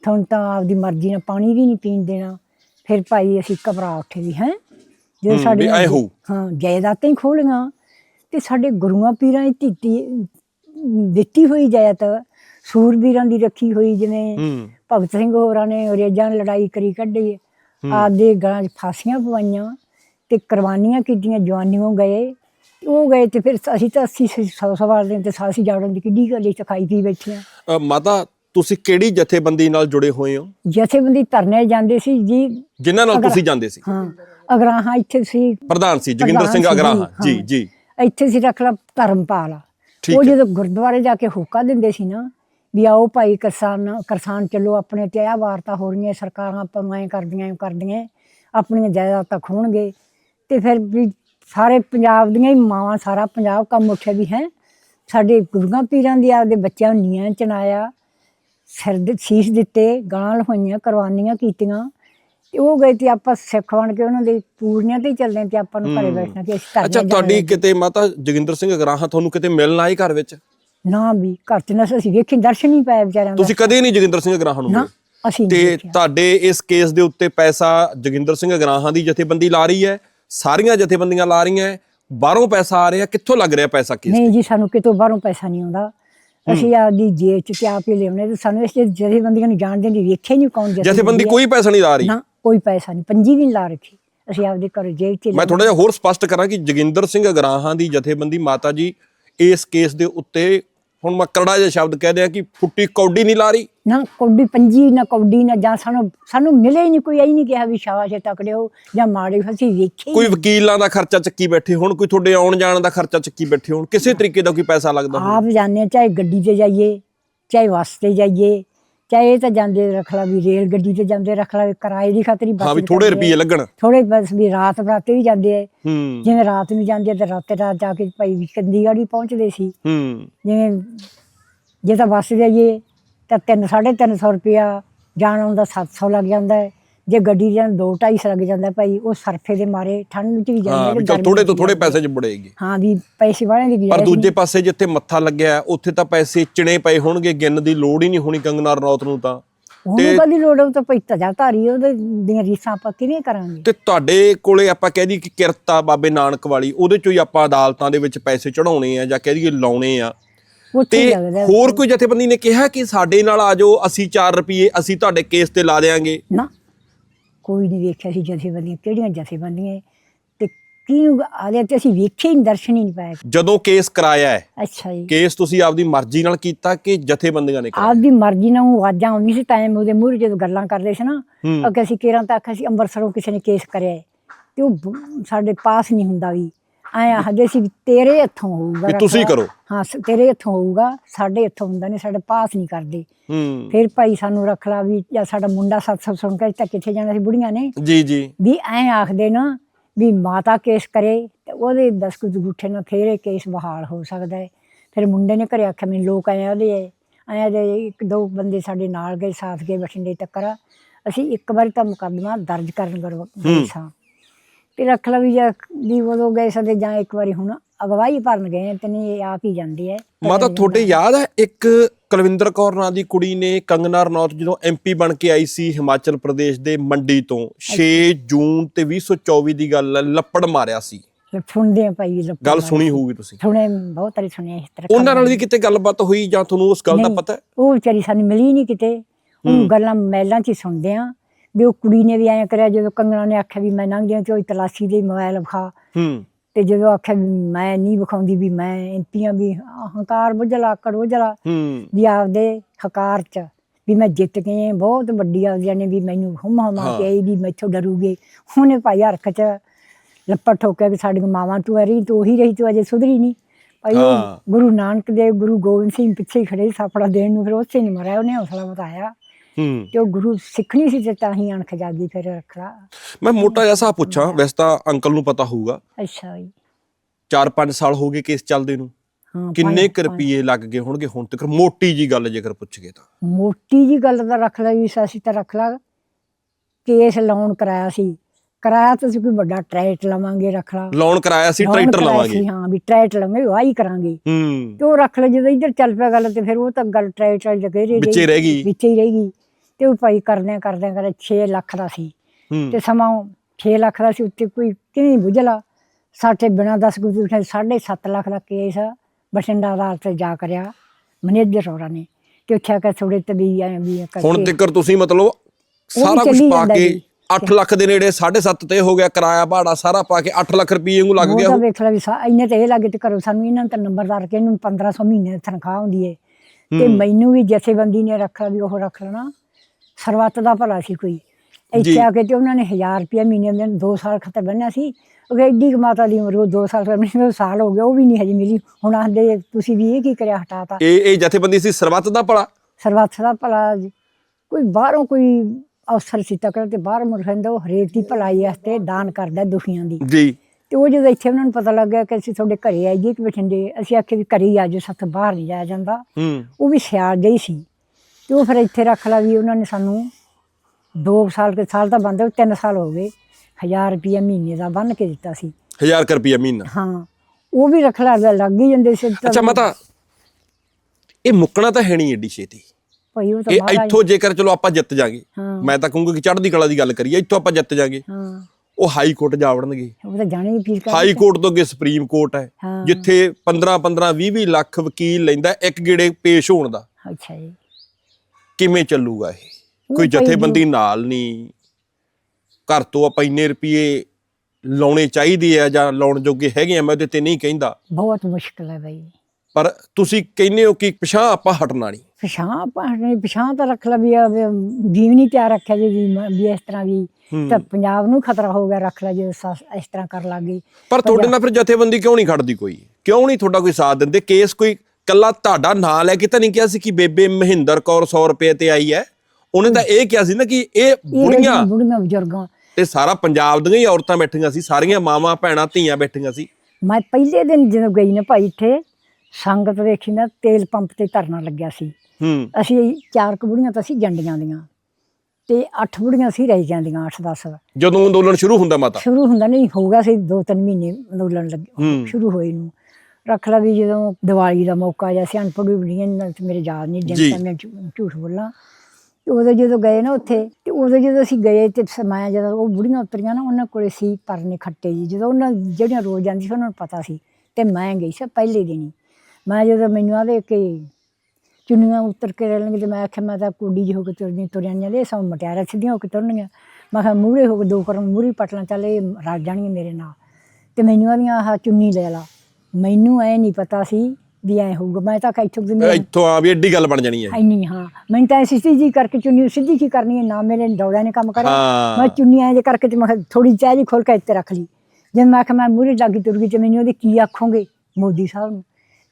ਤੁਹਾਨੂੰ ਤਾਂ ਆਪਦੀ ਮਰਜ਼ੀ ਨਾਲ ਪਾਣੀ ਵੀ ਨਹੀਂ ਪੀਣ ਦੇਣਾ। ਫਿਰ ਭਾਈ ਅਸੀਂ ਘਬਰਾ ਉੱਠੇ ਵੀ ਹੈ? ਜੇ ਹੋਊ। ਹਾਂ। ਜਾਇਦਾਦਾਂ ਹੀ ਖੋਲੀਆਂ ਤੇ ਸਾਡੇ ਗੁਰੂਆਂ ਪੀਰਾਂ ਦੀ ਦਿੱਤੀ ਦਿੱਤੀ ਹੋਈ ਜਾਇਦਾਦ ਸੂਰਬੀਰਾਂ ਦੀ ਰੱਖੀ ਹੋਈ ਜਿਵੇਂ ਭਗਤ ਸਿੰਘ ਹੋਰਾਂ ਨੇ ਅੰਗਰੇਜ਼ਾਂ ਨਾਲ ਲੜਾਈ ਕਰੀ ਕੱਢੀ। ਹੂੰ। ਆਪਦੇ ਗਲਾਂ 'ਚ ਫਾਂਸੀਆਂ ਪਵਾਈਆਂ। ਤੇ ਕੁਰਬਾਨੀਆਂ ਕੀਤੀਆਂ ਜਵਾਨੀਆਂ ਗਏ। ਉਹ ਗਏ ਤੇ ਫਿਰ ਅਸੀਂ ਤਾਂ 80 100 ਸਵਾਲ ਦੇ ਤੇ ਸਾਸੀ ਜਾੜਨ ਦੀ ਕਿੱਡੀ ਗੱਲ ਇੱਥੇ ਖਾਈ ਪੀ ਬੈਠੇ ਆ ਅ, ਮਾਤਾ ਤੁਸੀਂ ਕਿਹੜੀ ਜਥੇਬੰਦੀ ਨਾਲ ਜੁੜੇ ਹੋਏ ਹੋ? ਜਥੇਬੰਦੀ ਧਰਨੇ ਜਾਂਦੇ ਸੀ ਜੀ। ਜਿਨ੍ਹਾਂ ਨਾਲ ਤੁਸੀਂ ਜਾਂਦੇ ਸੀ? ਹਾਂ ਅਗਰਾਹਾਂ ਇੱਥੇ ਸੀ। ਪ੍ਰਧਾਨ ਸੀ ਜੋਗਿੰਦਰ ਸਿੰਘ ਅਗਰਾਹਾਂ। ਜੀ। ਜੀ। ਇੱਥੇ ਸੀ ਰੱਖ ਲਾ ਧਰਮਪਾਲ। ਉਹ। ਜਦੋਂ ਗੁਰਦੁਆਰੇ ਜਾ ਕੇ ਹੁੱਕਾ ਦਿੰਦੇ ਸੀ ਨਾ ਵੀ ਆਓ ਭਾਈ ਕਿਸਾਨ ਕਿਸਾਨ ਚੱਲੋ ਆਪਣੇ ਤੇ ਆ ਵਾਰਤਾ ਹੋ ਰਹੀਆਂ ਸਰਕਾਰਾਂ ਆਪਾਂ ਨੂੰ ਐਂ ਕਰਦੀਆਂ ਐਂ ਕਰਦੀਆਂ ਆਪਣੀਆਂ ਜਾਇਦਾਦਾਂ ਖੋਣਗੇ ਤੇ ਫਿਰ ਵੀ ਸਾਰੇ ਪੰਜਾਬ ਦੀਆਂ ਹੀ ਮਾਵਾਂ ਸਾਰਾ ਪੰਜਾਬ ਕੰਮ ਉੱਠਿਆ ਵੀ ਹੈ। ਸਾਡੇ ਗੁਰੂਆਂ ਪੀਰਾਂ ਦੀ ਆਪਦੇ ਬੱਚਿਆਂ ਨੂੰ ਨੀਆਂ ਚਨਾਇਆ ਸਿਰ ਦੇ ਸੀਸ ਦਿੱਤੇ ਗਾਲਾਂ ਹੋਈਆਂ ਕੁਰਬਾਨੀਆਂ ਕੀਤੀਆਂ। ਤੇ ਉਹ ਗਏ ਤੇ ਆਪਾਂ ਸਿੱਖ ਬਣ ਕੇ ਉਹਨਾਂ ਦੇ ਪੂਰਨਿਆਂ ਤੇ ਚੱਲਦੇ ਤੇ ਆਪਾਂ ਨੂੰ ਘਰੇ। ਬੈਠਣਾ ਕਿ ਅਸੀਂ ਧਰਨੇ ਅੱਛਾ ਤੁਹਾਡੀ। ਕਿਤੇ ਮਾਤਾ ਜੋਗਿੰਦਰ ਸਿੰਘ ਅਗਰਾਹਾਂ ਤੁਹਾਨੂੰ ਕਿਤੇ ਮਿਲਣ ਆਏ ਘਰ ਵਿੱਚ? ਨਾ ਵੀ ਘਰ ਚ ਨਾ ਅਸੀਂ ਵੇਖੀ ਦਰਸ਼ਨ ਹੀ ਪਾਏ ਵਿਚਾਰਿਆਂ ਦਾ। ਤੁਸੀਂ ਕਦੇ ਨਹੀਂ ਜੋਗਿੰਦਰ ਸਿੰਘ ਅਗਰਾਹਾਂ ਨੂੰ ਅਸੀਂ ਤੇ ਤੁਹਾਡੇ ਇਸ ਕੇਸ ਦੇ ਉੱਤੇ ਪੈਸਾ ਜੋਗਿੰਦਰ ਸਿੰਘ ਅਗਰਾਹਾਂ ਦੀ ਜਥੇਬੰਦੀ ਲਾ ਰਹੀ ਹੈ? ਸਾਰੀਆਂ ਜਥੇਬੰਦੀਆਂ ਲਾ ਰਹੀਆਂ ਹੈ ਬਾਹਰੋਂ ਪੈਸਾ ਆ ਰਿਹਾ ਕਿੱਥੋਂ ਲੱਗ ਰਿਹਾ ਪੈਸਾ ਕਿਸ ਨਹੀਂ ਜੀ ਸਾਨੂੰ ਕਿਤੋਂ ਬਾਹਰੋਂ ਪੈਸਾ ਨਹੀਂ ਆਉਂਦਾ। ਅਸੀਂ ਆਪਦੀ ਜੇਬ ਚ ਤੇ ਆਪ ਹੀ ਲਿਆਉਣੇ ਤੇ ਸਾਨੂੰ ਇਸ ਜਥੇਬੰਦੀਆਂ ਨੂੰ ਜਾਣਦੇ ਨਹੀਂ ਵੇਖਿਆ ਹੀ ਨਹੀਂ ਕੌਣ ਜਥੇਬੰਦੀ। ਕੋਈ ਪੈਸਾ ਨਹੀਂ ਲਾ ਰਹੀ। ਨਾ ਕੋਈ ਪੈਸਾ ਨਹੀਂ ਪੰਜੀ ਵੀ ਨਹੀਂ ਲਾ ਰੱਖੀ। ਅਸੀਂ ਆਪਦੇ ਘਰ ਜੇਬ ਚ ਮੈਂ ਥੋੜਾ ਜਿਹਾ ਹੋਰ ਸਪਸ਼ਟ ਕਰਾਂ ਕਿ ਜੋਗਿੰਦਰ ਸਿੰਘ ਅਗਰਾਹਾਂ ਦੀ ਜਥੇਬੰਦੀ ਮਾਤਾ ਜੀ ਇਸ ਕੇਸ ਦੇ ਉੱਤੇ ਹੁਣ ਮੈਂ ਕਰੜਾ ਜਿਹਾ ਸ਼ਬਦ ਕਹਿ ਦਿਆਂ ਕਿ ਫੁੱਟੀ ਕੌਡੀ ਨਹੀਂ ਲਾ ਰਹੀ। ਨਾ ਕੌਡੀ ਪੰਜੀ ਨਾ ਕੌਡੀ ਨਾ ਜਾਂ ਸਾਨੂੰ ਸਾਨੂੰ ਮਿਲੇ ਹੀ ਨਹੀਂ ਕੋਈ ਐ ਨਹੀਂ ਕਿਹਾ ਵੀ ਸ਼ਾਬਾਸ਼ ਤਕੜੇ ਹੋ ਜਾਂ ਮਾੜੇ ਅਸੀਂ ਵੇਖੇ ਕੋਈ ਵਕੀਲਾਂ ਦਾ ਖਰਚਾ ਚੱਕੀ ਬੈਠੇ ਹੋਣ ਕੋਈ ਤੁਹਾਡੇ ਆਉਣ ਜਾਣ ਦਾ ਖਰਚਾ ਚੱਕੀ ਬੈਠੇ ਹੋਣ ਕਿਸੇ ਤਰੀਕੇ ਦਾ ਕੋਈ ਪੈਸਾ ਲੱਗਦਾ ਆਪ ਹਾਂ, ਚਾਹੇ ਗੱਡੀ ਤੇ ਜਾਈਏ ਚਾਹੇ ਬੱਸ ਤੇ ਜਾਈਏ ਚਾਹੇ ਇਹ ਤਾਂ ਜਾਂਦੇ ਰੱਖ ਲਾ ਵੀ ਰੇਲ ਗੱਡੀ ਤੇ ਜਾਂਦੇ ਰੱਖ ਲਾ ਵੀ ਕਿਰਾਏ ਦੀ ਖਾਤਰ ਹੀ ਬੱਸ ਹਾਂ ਵੀ ਥੋੜੇ ਰੁਪਏ ਲੱਗਣ। ਥੋੜੇ ਬਸ ਵੀ ਰਾਤ ਬਰਾਤੇ ਵੀ ਜਾਂਦੇ ਆ। ਹੂੰ। ਜਿਵੇਂ ਰਾਤ ਨੂੰ ਜਾਂਦੇ ਤੇ ਰਾਤੇ ਰਾਤ ਜਾ ਕੇ ਭਾਈ ਵੀ ਚੰਡੀਗੜ੍ਹ ਹੀ ਪਹੁੰਚਦੇ ਸੀ। ਹੂੰ। ਜਿਵੇਂ ਜੇ ਤਾਂ ਬੱਸ ਜਾਈਏ ਤਾਂ 3 350 ਰੁਪਇਆ ਜਾਣ ਆਉਣ ਦਾ 700 ਲੱਗ ਜਾਂਦਾ ਹੈ। ਜੇ ਗੱਡੀ ਜਾਂ 2 250 ਲੱਗ ਜਾਂਦਾ ਭਾਈ ਉਹ ਸਰਫੇ ਦੇ ਮਾਰੇ ਠੰਡ ਵਿੱਚ ਵੀ ਹਾਂ ਜਾਂਦੇ ਚੱਲ ਥੋੜੇ ਤੋਂ ਥੋੜੇ ਪੈਸੇ ਚ ਬੜੇਗੀ ਹਾਂ ਵੀ ਪੈਸੇ ਵਾਲਿਆਂ ਦੀ ਪਰ ਗੁਜ਼ਾਰਿਸ਼ ਦੂਜੇ। ਪਾਸੇ ਜਿੱਥੇ ਮੱਥਾ ਲੱਗਿਆ ਉੱਥੇ ਤਾਂ ਪੈਸੇ ਚਿਣੇ ਪਏ ਹੋਣਗੇ ਗਿਣ ਦੀ ਲੋੜ ਹੀ ਨਹੀਂ ਹੋਣੀ ਕੰਗਨਾ ਰਣੌਤ ਨੂੰ ਤਾਂ। ਉਹਨੂੰ ਕਦੀ ਲੋੜ ਉਹ ਤਾਂ ਭਾਈ ਤਜਾ ਧਾਰੀ ਉਹਦੇ ਦੀਆਂ ਰੀਸਾਂ ਆਪਾਂ ਕਿਵੇਂ ਕਰਾਂਗੇ? ਤੇ ਤੁਹਾਡੇ ਕੋਲੇ ਆਪਾਂ ਕਹਿ ਦਈਏ ਕਿ ਕਿਰਤ ਬਾਬੇ ਨਾਨਕ ਵਾਲੀ ਉਹਦੇ ਚੋਂ ਹੀ ਆਪਾਂ ਅਦਾਲਤਾਂ ਦੇ ਵਿੱਚ ਪੈਸੇ ਚੜਾਉਣੇ ਆ ਜਾਂ ਕਹਿ ਦਈਏ ਲਾਉਣੇ ਆ। ਉੱਥੇ ਤੇ ਲੱਗਦਾ ਹੋਰ ਕੋਈ ਜਥੇਬੰਦੀ ਨੇ ਕਿਹਾ ਕਿ ਸਾਡੇ ਨਾਲ ਆ ਜਾਓ ਅਸੀਂ 4 ਰੁਪਏ ਅਸੀਂ ਤੁਹਾਡੇ ਕੇਸ ਤੇ ਲਾ ਦੇਾਂਗੇ ਨਾ। ਕੋਈ ਨਹੀਂ ਵੇਖਿਆ ਸੀ ਜਥੇਬੰਦੀਆਂ ਕਿਹੜੀਆਂ ਜਥੇਬੰਦੀਆਂ ਤੇ ਕਿਹਨੂੰ ਆਲੇ ਤੇ ਅਸੀਂ ਵੇਖੇ ਹੀ ਨਹੀਂ, ਦਰਸ਼ਨ ਹੀ ਨਹੀਂ ਪਾਏ ਜਦੋਂ ਕੇਸ ਕਰਾਇਆ ਹੈ ਅੱਛਾ ਜੀ। ਕੇਸ ਤੁਸੀਂ ਆਪਦੀ ਮਰਜ਼ੀ ਨਾਲ ਕੀਤਾ ਕਿ ਜਥੇਬੰਦੀਆਂ ਨੇ ਕਰਾਇਆ? ਆਪਦੀ ਮਰਜ਼ੀ ਨਾਲ ਉਹ ਆਵਾਜ਼ਾਂ ਆਉਂਦੀ ਸੀ ਟਾਈਮ ਉਹਦੇ ਮੂਹਰੇ ਜਦੋਂ ਗੱਲਾਂ ਕਰਦੇ ਸੀ ਨਾ ਹੂੰ। ਅੱਗੇ ਅਸੀਂ ਕੇਰਾਂ ਤੱਕ ਅਸੀਂ ਅੰਮ੍ਰਿਤਸਰੋਂ ਕਿਸੇ ਨੇ ਕੇਸ ਕਰਿਆ ਤੇ ਉਹ ਬ- ਸਾਡੇ ਪਾਸ ਨਹੀਂ ਹੁੰਦਾ ਵੀ। ਐ ਆਖਦੇ ਸੀ ਤੇਰੇ ਹੱਥੋਂ ਹੋਊਗਾ ਵੀ ਤੁਸੀਂ। ਕਰੋ। ਹਾਂ ਸ- ਤੇਰੇ ਹੱਥੋਂ ਹੋਊਗਾ ਸਾਡੇ ਹੱਥੋਂ ਹੁੰਦਾ ਨਹੀਂ ਸਾਡੇ ਪਾਸ ਨਹੀਂ ਕਰਦੇ। ਹੂੰ। ਫਿਰ ਭਾਈ ਸਾਨੂੰ ਰੱਖ ਲਾ ਵੀ ਜਾਂ ਸਾਡਾ ਮੁੰਡਾ ਸੱਤ ਸੌ ਸੁਣ ਕੇ ਤਾਂ ਕਿੱਥੇ ਜਾਣਾ ਸੀ ਬੁੜੀਆਂ ਨੇ। ਜੀ ਜੀ। ਵੀ ਐਂ ਆਖਦੇ ਨਾ ਵੀ ਮਾਤਾ ਕੇਸ ਕਰੇ ਤੇ ਉਹਦੇ ਦਸਕਤ ਗੁੱਠੇ ਨਾਲ ਫੇਰ ਕੇਸ ਬਹਾਲ ਹੋ ਸਕਦਾ ਹੈ ਫਿਰ ਮੁੰਡੇ ਨੇ ਘਰੇ ਆਖਿਆ ਮੈਨੂੰ ਲੋਕ ਆਏ ਉਹਦੇ। ਆਏ ਦੇ ਇੱਕ ਦੋ ਬੰਦੇ ਸਾਡੇ ਨਾਲ ਗਏ ਸਾਥ ਗਏ ਬਠਿੰਡੇ ਤੱਕ ਅਸੀਂ ਇੱਕ ਵਾਰੀ ਤਾਂ ਮੁਕੱਦਮਾ ਦਰਜ ਕਰਨ ਕਰਵਾ ਗਏ ਸਾਂ। ਤੇ ਰੱਖ ਲਾ ਵੀ ਜਾਂ ਵੀ ਉਦੋਂ ਗਏ ਸਦੇ ਜਾਂ ਇੱਕ ਵਾਰੀ ਹੁਣ ਅਗਵਾਈ ਭਰਨ ਗਏ ਤੇ ਨਹੀਂ ਇਹ ਆਪ ਹੀ ਜਾਂਦੀ ਹੈ? ਮਾਤਾ ਤੁਹਾਡੇ ਯਾਦ ਹੈ ਇੱਕ ਕੁਲਵਿੰਦਰ ਕੌਰ ਨਾਂ ਦੀ ਕੁੜੀ ਨੇ ਕੰਗਨਾ ਰਣੌਤ ਜਦੋਂ ਐਮਪੀ ਬਣ ਕੇ ਆਈ ਸੀ ਹਿਮਾਚਲ ਪ੍ਰਦੇਸ਼ ਦੇ ਮੰਡੀ ਤੋਂ? 6 ਜੂਨ ਤੇ 2024 ਦੀ ਗੱਲ ਹੈ ਲੱਪੜ ਮਾਰਿਆ ਸੀ। ਆ ਭਾਈ ਲੋਕ ਗੱਲ ਸੁਣੀ ਹੋਊਗੀ ਤੁਸੀਂ। ਸੁਣੇ ਬਹੁਤ ਵਾਰੀ ਸੁਣਿਆ ਇਸ ਤਰ੍ਹਾਂ ਉਹਨਾਂ ਨਾਲ ਵੀ ਕਿਤੇ ਗੱਲਬਾਤ ਹੋਈ ਜਾਂ ਤੁਹਾਨੂੰ ਉਸ ਗੱਲ ਦਾ ਨਹੀਂ, ਪਤਾ ਹੈ? ਉਹ ਵਿਚਾਰੀ ਸਾਨੂੰ ਮਿਲੀ ਨਹੀਂ ਕਿਤੇ। ਉਹ ਗੱਲਾਂ ਮਹਿਲਾਂ 'ਚ ਹੀ ਸੁਣਦੇ ਆ। ਵੀ ਉਹ ਕੁੜੀ ਨੇ ਵੀ ਐਂ ਕਰਿਆ ਜਦੋਂ ਕੰਗਣਾ ਨੇ ਆਖਿਆ ਵੀ ਮੈਂ ਲੰਘਦਿਆਂ ਚੋਂ ਤਲਾਸ਼ੀ ਦੇ ਮੋਬਾਈਲ ਵਿਖਾ। ਹੂੰ। ਤੇ ਜਦੋਂ ਆਖਿਆ ਵੀ ਮੈਂ ਨਹੀਂ ਵਿਖਾਉਂਦੀ ਵੀ ਮੈਂ ਐਮਪੀਆਂ ਵੀ ਹੰਕਾਰ ਬੁਝਲਾ ਆਕੜ ਬੁਝਲਾ ਹੂੰ। ਵੀ ਆਪਦੇ ਹਕਾਰ 'ਚ ਵੀ ਮੈਂ ਜਿੱਤ ਗਈ ਹਾਂ, ਬਹੁਤ ਵੱਡੀ ਆਪਦੀਆਂ ਨੇ ਵੀ ਮੈਨੂੰ ਹੁਮ ਹਮਾ। ਕੇ ਆਈ ਵੀ ਮੈਥੋਂ ਡਰੂਗੇ। ਉਹਨੇ ਭਾਈ ਹਰਖ 'ਚ ਲੱਪੜ ਠੋਕਿਆ ਕਿ ਸਾਡੀਆਂ ਮਾਵਾਂ ਤੂੰ ਰਹੀ ਤੂੰ ਉਹੀ ਰਹੀ ਤੂੰ ਅਜੇ ਸੁਧਰੀ ਨਹੀਂ। ਭਾਈ ਉਹ ਹਾਂ। ਗੁਰੂ ਨਾਨਕ ਦੇਵ ਗੁਰੂ ਗੋਬਿੰਦ ਸਿੰਘ ਪਿੱਛੇ ਹੀ ਖੜੇ ਸੀ ਦੇਣ ਨੂੰ ਫਿਰ ਉਸੇ ਨਹੀਂ ਮਰਿਆ ਉਹਨੇ ਹੌਸਲਾ ਬਤਾਇਆ ਹੂੰ। ਉਹ ਗੁਰੂ ਸਿੱਖਣੀ ਸੀ ਤੇ ਤਾਂ ਹੀ ਅਣਖ ਜਾਗੀ ਫਿਰ ਰੱਖੜਾ ਮੈਂ ਮੋਟਾ ਜਿਹਾ ਹਿਸਾਬ ਪੁੱਛਾਂ ਵੈਸੇ ਤਾਂ ਅੰਕਲ ਨੂੰ ਪਤਾ ਹੋਊਗਾ। ਅੱਛਾ ਜੀ। 4-5 ਸਾਲ ਹੋ ਗਏ ਕੇਸ ਚੱਲਦੇ ਨੂੰ। ਹਾਂ ਕਿੰਨੇ ਪੰਜ- ਕੁ ਰੁਪਏ ਲੱਗ ਗਏ ਹੋਣਗੇ ਹੁਣ ਤੱਕ? ਮੋਟੀ ਜੀ ਗੱਲ ਜੇਕਰ ਪੁੱਛ ਗਏ ਤਾਂ। ਮੋਟੀ ਜੀ ਗੱਲ ਤਾਂ ਰੱਖ ਲਈ ਸੀ ਅਸੀਂ ਤਾਂ ਰੱਖ ਲਾ ਕੇਸ ਲਾਉਣ ਕਰਾਇਆ ਸੀ। ਕਰਾਇਆ ਤਾਂ ਅਸੀਂ ਕੋਈ ਵੱਡਾ ਟਰੈਟ ਲਵਾਂਗੇ ਰੱਖ ਲਾ। ਲੋਨ ਕਰਾਇਆ ਸੀ ਟਰੈਕਟਰ ਲਵਾਂਗੇ। ਹਾਂ ਵੀ ਟਰੈਟ ਲਵਾਂਗੇ ਵਾਹੀ ਕਰਾਂਗੇ। ਹੂੰ। ਤੇ ਉਹ ਰੱਖ ਲੈ ਜਦੋਂ ਇੱਧਰ ਚੱਲ ਪਿਆ ਗੱਲ ਤੇ ਫਿਰ ਉਹ ਤਾਂ ਗੱਲ ਟਰੈਟ ਵਾਲੀ ਜਗ੍ਹਾ ਹੀ ਵਿੱਚੇ ਰਹਿ ਗਈ। ਵਿੱਚੇ ਹੀ ਰਹਿ ਗਈ। ਤੇ ਉਹ ਭਾਈ ਕਰਦਿਆਂ ਕਰਦਿਆਂ ਕਰ 6 ਲੱਖ ਦਾ ਸੀ। ਤੇ ਸਮਾਂ 6 ਲੱਖ ਦਾ ਸੀ ਉੱਤੇ ਕੋਈ ਕਿਵੇਂ ਬੁਝਲਾ। ਸਾਡੇ ਬਿਨਾ ਦਸ ਗੁਰੂ ਉਠੇ 7.5 ਲੱਖ ਦਾ ਕੇਸ ਬਠਿੰਡਾ ਅਦਾਲਤ ਤੇ ਜਾ ਕਰਿਆ ਮੈਨੇਜਰ ਹੋਰਾਂ ਨੇ। ਤੇ ਉੱਥੇ ਆ ਕੇ ਥੋੜੇ ਤੇ ਵੀ ਆਏ ਵੀ ਕਰ ਹੁਣ ਤੱਕ ਤੁਸੀਂ ਮਤਲਬ ਸਾਰਾ ਕੁਝ ਪਾ ਕੇ। 8 ਲੱਖ ਦੇ ਨੇੜੇ 7.5 ਤੇ ਹੋ ਗਿਆ ਕਿਰਾਇਆ ਭਾੜਾ ਸਾਰਾ ਪਾ ਕੇ 8 ਲੱਖ ਰੁਪਏ ਨੂੰ ਲੱਗ ਗਿਆ ਉਹ। ਵੇਖ ਲੈ ਵੀ ਇੰਨੇ ਤੇ ਇਹ ਲੱਗੇ ਤੇ ਕਰੋ ਸਾਨੂੰ ਇਹਨਾਂ ਨੂੰ ਤਾਂ ਨੰਬਰਦਾਰ ਕੇ ਇਹਨੂੰ 1500 ਮਹੀਨੇ ਦੀ ਤਨਖਾਹ ਹੁੰਦੀ ਏ ਤੇ। ਮੈਨੂੰ ਵੀ ਜਥੇਬੰਦੀ ਨੇ ਰੱਖਿਆ ਵੀ ਉਹ ਰੱਖ ਲੈਣਾ ਸਰਵੱਤ ਦਾ ਭਲਾ ਸੀ ਕੋਈ। ਇੱਥੇ ਆ ਕੇ ਤੇ ਉਹਨਾਂ ਨੇ 1000 ਰੁਪਏ ਮਹੀਨੇ ਦੇ 2 ਸਾਲ ਖਤਰ ਬੰਨਿਆ ਸੀ ਉਹ ਐਡੀ ਮਾਤਾ ਦੀ ਉਮਰ ਉਹ 2 ਸਾਲ ਉਹ ਸਾਲ ਹੋ ਗਿਆ ਉਹ ਵੀ ਨਹੀਂ ਹਜੇ ਮਿਲੀ ਹੁਣ ਆਂਦੇ ਤੁਸੀਂ ਵੀ ਇਹ ਕੀ ਕਰਿਆ ਹਟਾਤਾ ਇਹ ਇਹ ਜਥੇਬੰਦੀ ਸੀ ਸਰਬੱਤ ਦਾ ਭਲਾ ਸਰਬੱਤ ਦਾ ਭਲਾ ਜੀ। ਕੋਈ ਬਾਹਰੋਂ ਕੋਈ ਅਫਸਰ ਸੀ ਤਕੜਾ ਤੇ ਬਾਹਰ ਮੁੜ ਰਹਿੰਦਾ ਉਹ ਹਰੇਕ ਦੀ ਭਲਾਈ ਵਾਸਤੇ ਦਾਨ ਕਰਦਾ ਦੁਖੀਆਂ ਦੀ। ਜੀ। ਤੇ ਉਹ ਜਦੋਂ ਇੱਥੇ ਉਹਨਾਂ ਨੂੰ ਪਤਾ ਲੱਗਾ ਕਿ ਅਸੀਂ ਤੁਹਾਡੇ ਘਰੇ ਆਈਏ ਕਿ ਬਠਿੰਡੇ ਅਸੀਂ ਆਖਿਆ ਵੀ ਘਰੇ ਹੀ ਆ ਜਾਓ ਸਾਥੋਂ ਬਾਹਰ ਨਹੀਂ ਜਾਇਆ ਜਾਂਦਾ। ਹੂੰ। ਉਹ ਵੀ ਸਿਆਲ ਜਿਹੀ ਸੀ। ਤੇ ਉਹ ਫਿਰ ਇੱਥੇ ਰੱਖ ਲਾ ਵੀ ਉਹਨਾਂ ਨੇ ਸਾਨੂੰ 2 ਸਾਲ ਕੇ ਸਾਲ ਤਾਂ ਬੰਦ 3 ਸਾਲ ਹੋ ਗਏ 1000 ਰੁਪਏ ਮਹੀਨੇ ਦਾ ਬੰਨ ਕੇ ਦਿੱਤਾ ਸੀ। 1000 ਰੁਪਏ ਮਹੀਨਾ। ਹਾਂ ਉਹ ਵੀ ਰੱਖ ਲਾ ਲੱਗ ਹੀ ਜਾਂਦੇ ਸੀ। ਅੱਛਾ ਮਾਤਾ ਇਹ ਮੁੱਕਣਾ ਤਾਂ ਹੈ ਨਹੀਂ ਏਡੀ ਛੇਤੀ। ਭਾਈ ਉਹ ਤਾਂ ਇਹ ਮਹਾਰਾਜ ਇੱਥੋਂ ਜੇਕਰ ਚਲੋ ਆਪਾਂ ਜਿੱਤ ਜਾਗੇ। ਹਾਂ। ਮੈਂ ਤਾਂ ਕਹੂੰਗਾ ਕਿ ਚੜ੍ਹਦੀ ਕਲਾ ਦੀ ਗੱਲ ਕਰੀਏ ਇੱਥੋਂ ਆਪਾਂ ਜਿੱਤ ਜਾਗੇ। ਹਾਂ। ਉਹ ਹਾਈ ਕੋਰਟ ਜਾ ਵੜਨਗੇ। ਉਹ ਤਾਂ ਜਾਣੇ ਵੀ ਫੀਸ ਕਰ ਹਾਈ ਕੋਰਟ ਤੋਂ ਅੱਗੇ ਸੁਪਰੀਮ ਕੋਰਟ ਹੈ ਹਾਂ। ਜਿੱਥੇ 15 15 20 20 ਲੱਖ ਵਕੀਲ ਲੈਂਦਾ ਇੱਕ ਗੇੜੇ ਪੇਸ਼ ਹੋਣ ਦਾ। ਅੱਛਾ ਜੀ। ਕਿਵੇਂ ਚੱਲੂਗਾ ਇਹ? ਕੋਈ ਭਾਈ ਜਥੇਬੰਦੀ ਨਾਲ ਨਹੀਂ। ਘਰ ਤੋਂ ਆਪਾਂ ਇੰਨੇ ਰੁਪਏ ਲਾਉਣੇ ਚਾਹੀਦੇ ਆ ਜਾਂ ਲਾਉਣ ਜੋਗੇ ਹੈਗੇ ਆ ਮੈਂ ਉਹਦੇ ਤੇ ਨਹੀਂ ਕਹਿੰਦਾ। ਬਹੁਤ ਮੁਸ਼ਕਲ ਹੈ ਭਾਈ। ਪਰ ਤੁਸੀਂ ਕਹਿੰਦੇ ਹੋ ਕਿ ਪਿਛਾਂ ਆਪਾਂ ਹਟਣਾ ਨਹੀਂ। ਪਛਾਂ ਪਾਣੀ ਪਛਾਂ ਤਾਂ ਰੱਖ ਲਾ ਵੀ ਆ ਵੀ ਜੀਵ ਨਹੀਂ ਤਿਆਰ ਰੱਖਿਆ ਜੀ ਵੀ ਮ- ਵੀ ਇਸ ਤਰ੍ਹਾਂ ਵੀ ਹੂੰ। ਤਾਂ ਪੰਜਾਬ ਨੂੰ ਖਤਰਾ ਹੋ ਗਿਆ ਰੱਖ ਲਾ ਜੇ ਸ- ਇਸ ਤਰ੍ਹਾਂ ਕਰ ਲਾਂਗੇ ਪਰ ਤੁਹਾਡੇ ਨਾਲ ਫਿਰ ਜਥੇਬੰਦੀ ਕਿਉਂ ਨਹੀਂ ਖੜਦੀ ਕੋਈ? ਕਿਉਂ ਨਹੀਂ ਤੁਹਾਡਾ ਕੋਈ ਸਾਥ ਦਿੰਦੇ? ਕੇਸ ਕੋਈ ਕੱਲਾ ਤੁਹਾਡਾ ਨਾਂ ਲੈ ਕੇ ਤਾਂ ਨਹੀਂ ਕਿਹਾ ਸੀ ਕਿ ਬੇਬੇ ਮਹਿੰਦਰ ਕੌਰ 100 ਰੁਪਏ ਤੇ ਆਈ ਹੈ? ਉਹਨੇ ਤਾਂ ਇਹ ਕਿਹਾ ਸੀ ਨਾ ਕਿ ਇਹ ਬੁੜੀਆਂ ਬੁੜੀਆਂ ਬਜ਼ੁਰਗਾਂ। ਤੇ ਸਾਰਾ ਪੰਜਾਬ ਦੀਆਂ ਹੀ ਔਰਤਾਂ ਬੈਠੀਆਂ ਸੀ ਸਾਰੀਆਂ ਮਾਵਾਂ ਭੈਣਾਂ ਧੀਆਂ ਬੈਠੀਆਂ ਸੀ। ਮੈਂ ਪਹਿਲੇ ਦਿਨ ਜਦੋਂ ਗਈ ਨਾ ਭਾਈ ਇੱਥੇ ਸੰਗਤ ਵੇਖੀ ਨਾ ਤੇਲ ਪੰਪ ਤੇ ਧਰਨਾ ਲੱਗਿਆ ਸੀ। ਹੂੰ। ਅਸੀਂ ਚਾਰ ਕੁ ਬੁੜੀਆਂ ਤਾਂ ਸੀ ਜੰਡੀਆਂ ਦੀਆਂ ਤੇ ਅੱਠ ਬੁੜੀਆਂ ਸੀ ਰਹਿ ਜਾਂਦੀਆਂ 8-10 ਜਦੋਂ ਅੰਦੋਲਨ ਸ਼ੁਰੂ ਹੁੰਦਾ ਮਾਤਾ? ਸ਼ੁਰੂ ਹੁੰਦਾ ਨਹੀਂ ਹੋ ਗਿਆ ਸੀ ਦੋ ਤਿੰਨ ਮਹੀਨੇ ਅੰਦੋਲਨ ਲੱਗੇ ਸ਼ੁਰੂ ਹੋਏ ਨੂੰ। ਰੱਖ ਲਾ ਵੀ ਜਦੋਂ ਦੀਵਾਲੀ ਦਾ ਮੌਕਾ ਜਾਂ ਸਿਆਣ ਪੜੂ ਬੜੀਆਂ ਮੇਰੇ ਯਾਦ ਨਹੀਂ। ਜਿੰਨਾ ਮੈਂ ਝੂਠ ਬੋਲਾਂ। ਤੇ ਉਦੋਂ ਜਦੋਂ ਗਏ ਨਾ ਉੱਥੇ ਤੇ ਉਦੋਂ ਜਦੋਂ ਅਸੀਂ ਗਏ ਤੇ ਸਮਾਇਆ ਜਦੋਂ ਉਹ ਬੁੜੀਆਂ ਉਤਰੀਆਂ ਨਾ ਉਹਨਾਂ ਕੋਲੇ ਸੀ ਪਰਨੇ ਖੱਟੇ ਜੀ ਜਦੋਂ ਉਹਨਾਂ ਜਿਹੜੀਆਂ ਰੋਜ਼ ਜਾਂਦੀ ਸੀ ਉਹਨਾਂ ਨੂੰ ਪਤਾ ਸੀ। ਤੇ ਮੈਂ ਗਈ ਸੀ ਪਹਿਲੇ ਦਿਨ ਹੀ। ਮੈਂ ਜਦੋਂ ਮੈਨੂੰ ਆਦੇ ਕਿ ਚੁੰਨੀਆਂ ਉਤਰ ਕੇ ਰਹਿਣਗੇ ਤੇ ਮੈਂ ਆਖਿਆ ਮੈਂ ਤਾਂ ਕੁੜੀ ਜਿਹੀ ਹੋ ਕੇ ਤੁਰਦੀ ਤੁਰਿਆ ਨਹੀਂ ਦੇ ਸਭ ਮਟਿਆਰਾ ਸਿੱਧੀਆਂ ਹੋ ਕੇ ਤੁਰਨਗੀਆਂ। ਮੈਂ ਕਿਹਾ ਮੂਹਰੇ ਹੋ ਕੇ ਦੋ ਕਰਮ ਮੂਹਰੇ ਪਟਲਾਂ ਚੱਲ ਇਹ ਰਲ ਜਾਣਗੀਆਂ ਮੇਰੇ ਨਾਲ। ਤੇ ਮੈਨੂੰ ਆਦੀਆਂ ਆਹ ਚੁੰਨੀ ਲੈ ਲਾ। ਮੈਨੂੰ ਐ ਨਹੀਂ ਪਤਾ ਸੀ ਵੀ ਐ ਹੋਊਗਾ। ਮੈਂ ਤਾਂ ਕਿੱਥੋਂ ਦੀ ਇਹ ਇੱਥੋਂ ਆ ਵੀ ਐਡੀ ਗੱਲ ਬਣ ਜਾਣੀ ਹੈ ਐਨੀ ਹਾਂ। ਮੈਨੂੰ ਤਾਂ ਸਿੱਧੀ ਜੀ ਕਰਕੇ ਚੁੰਨੀ ਸਿੱਧੀ ਕੀ ਕਰਨੀ ਹੈ ਨਾ ਮੇਰੇ ਦੌੜਿਆਂ ਨੇ ਕੰਮ ਕਰਿਆ। ਮੈਂ ਚੁੰਨੀ ਐਂ ਜੇ ਕਰਕੇ ਤੇ ਮੈਂ ਕਿਹਾ ਥੋੜੀ ਚਾਹ ਜੀ ਖੋਲ ਕੇ ਇੱਥੇ ਰੱਖ ਲਈ। ਜਦ ਮੈਂ ਆਖਿਆ ਮੈਂ ਮੂਹਰੇ ਲੱਗੀ ਤੁਰ ਗਈ ਤੇ ਮੈਨੂੰ ਉਹਦੇ ਕੀ ਆਖੋਗੇ ਮੋਦੀ ਸਾਹਿਬ ਨੂੰ?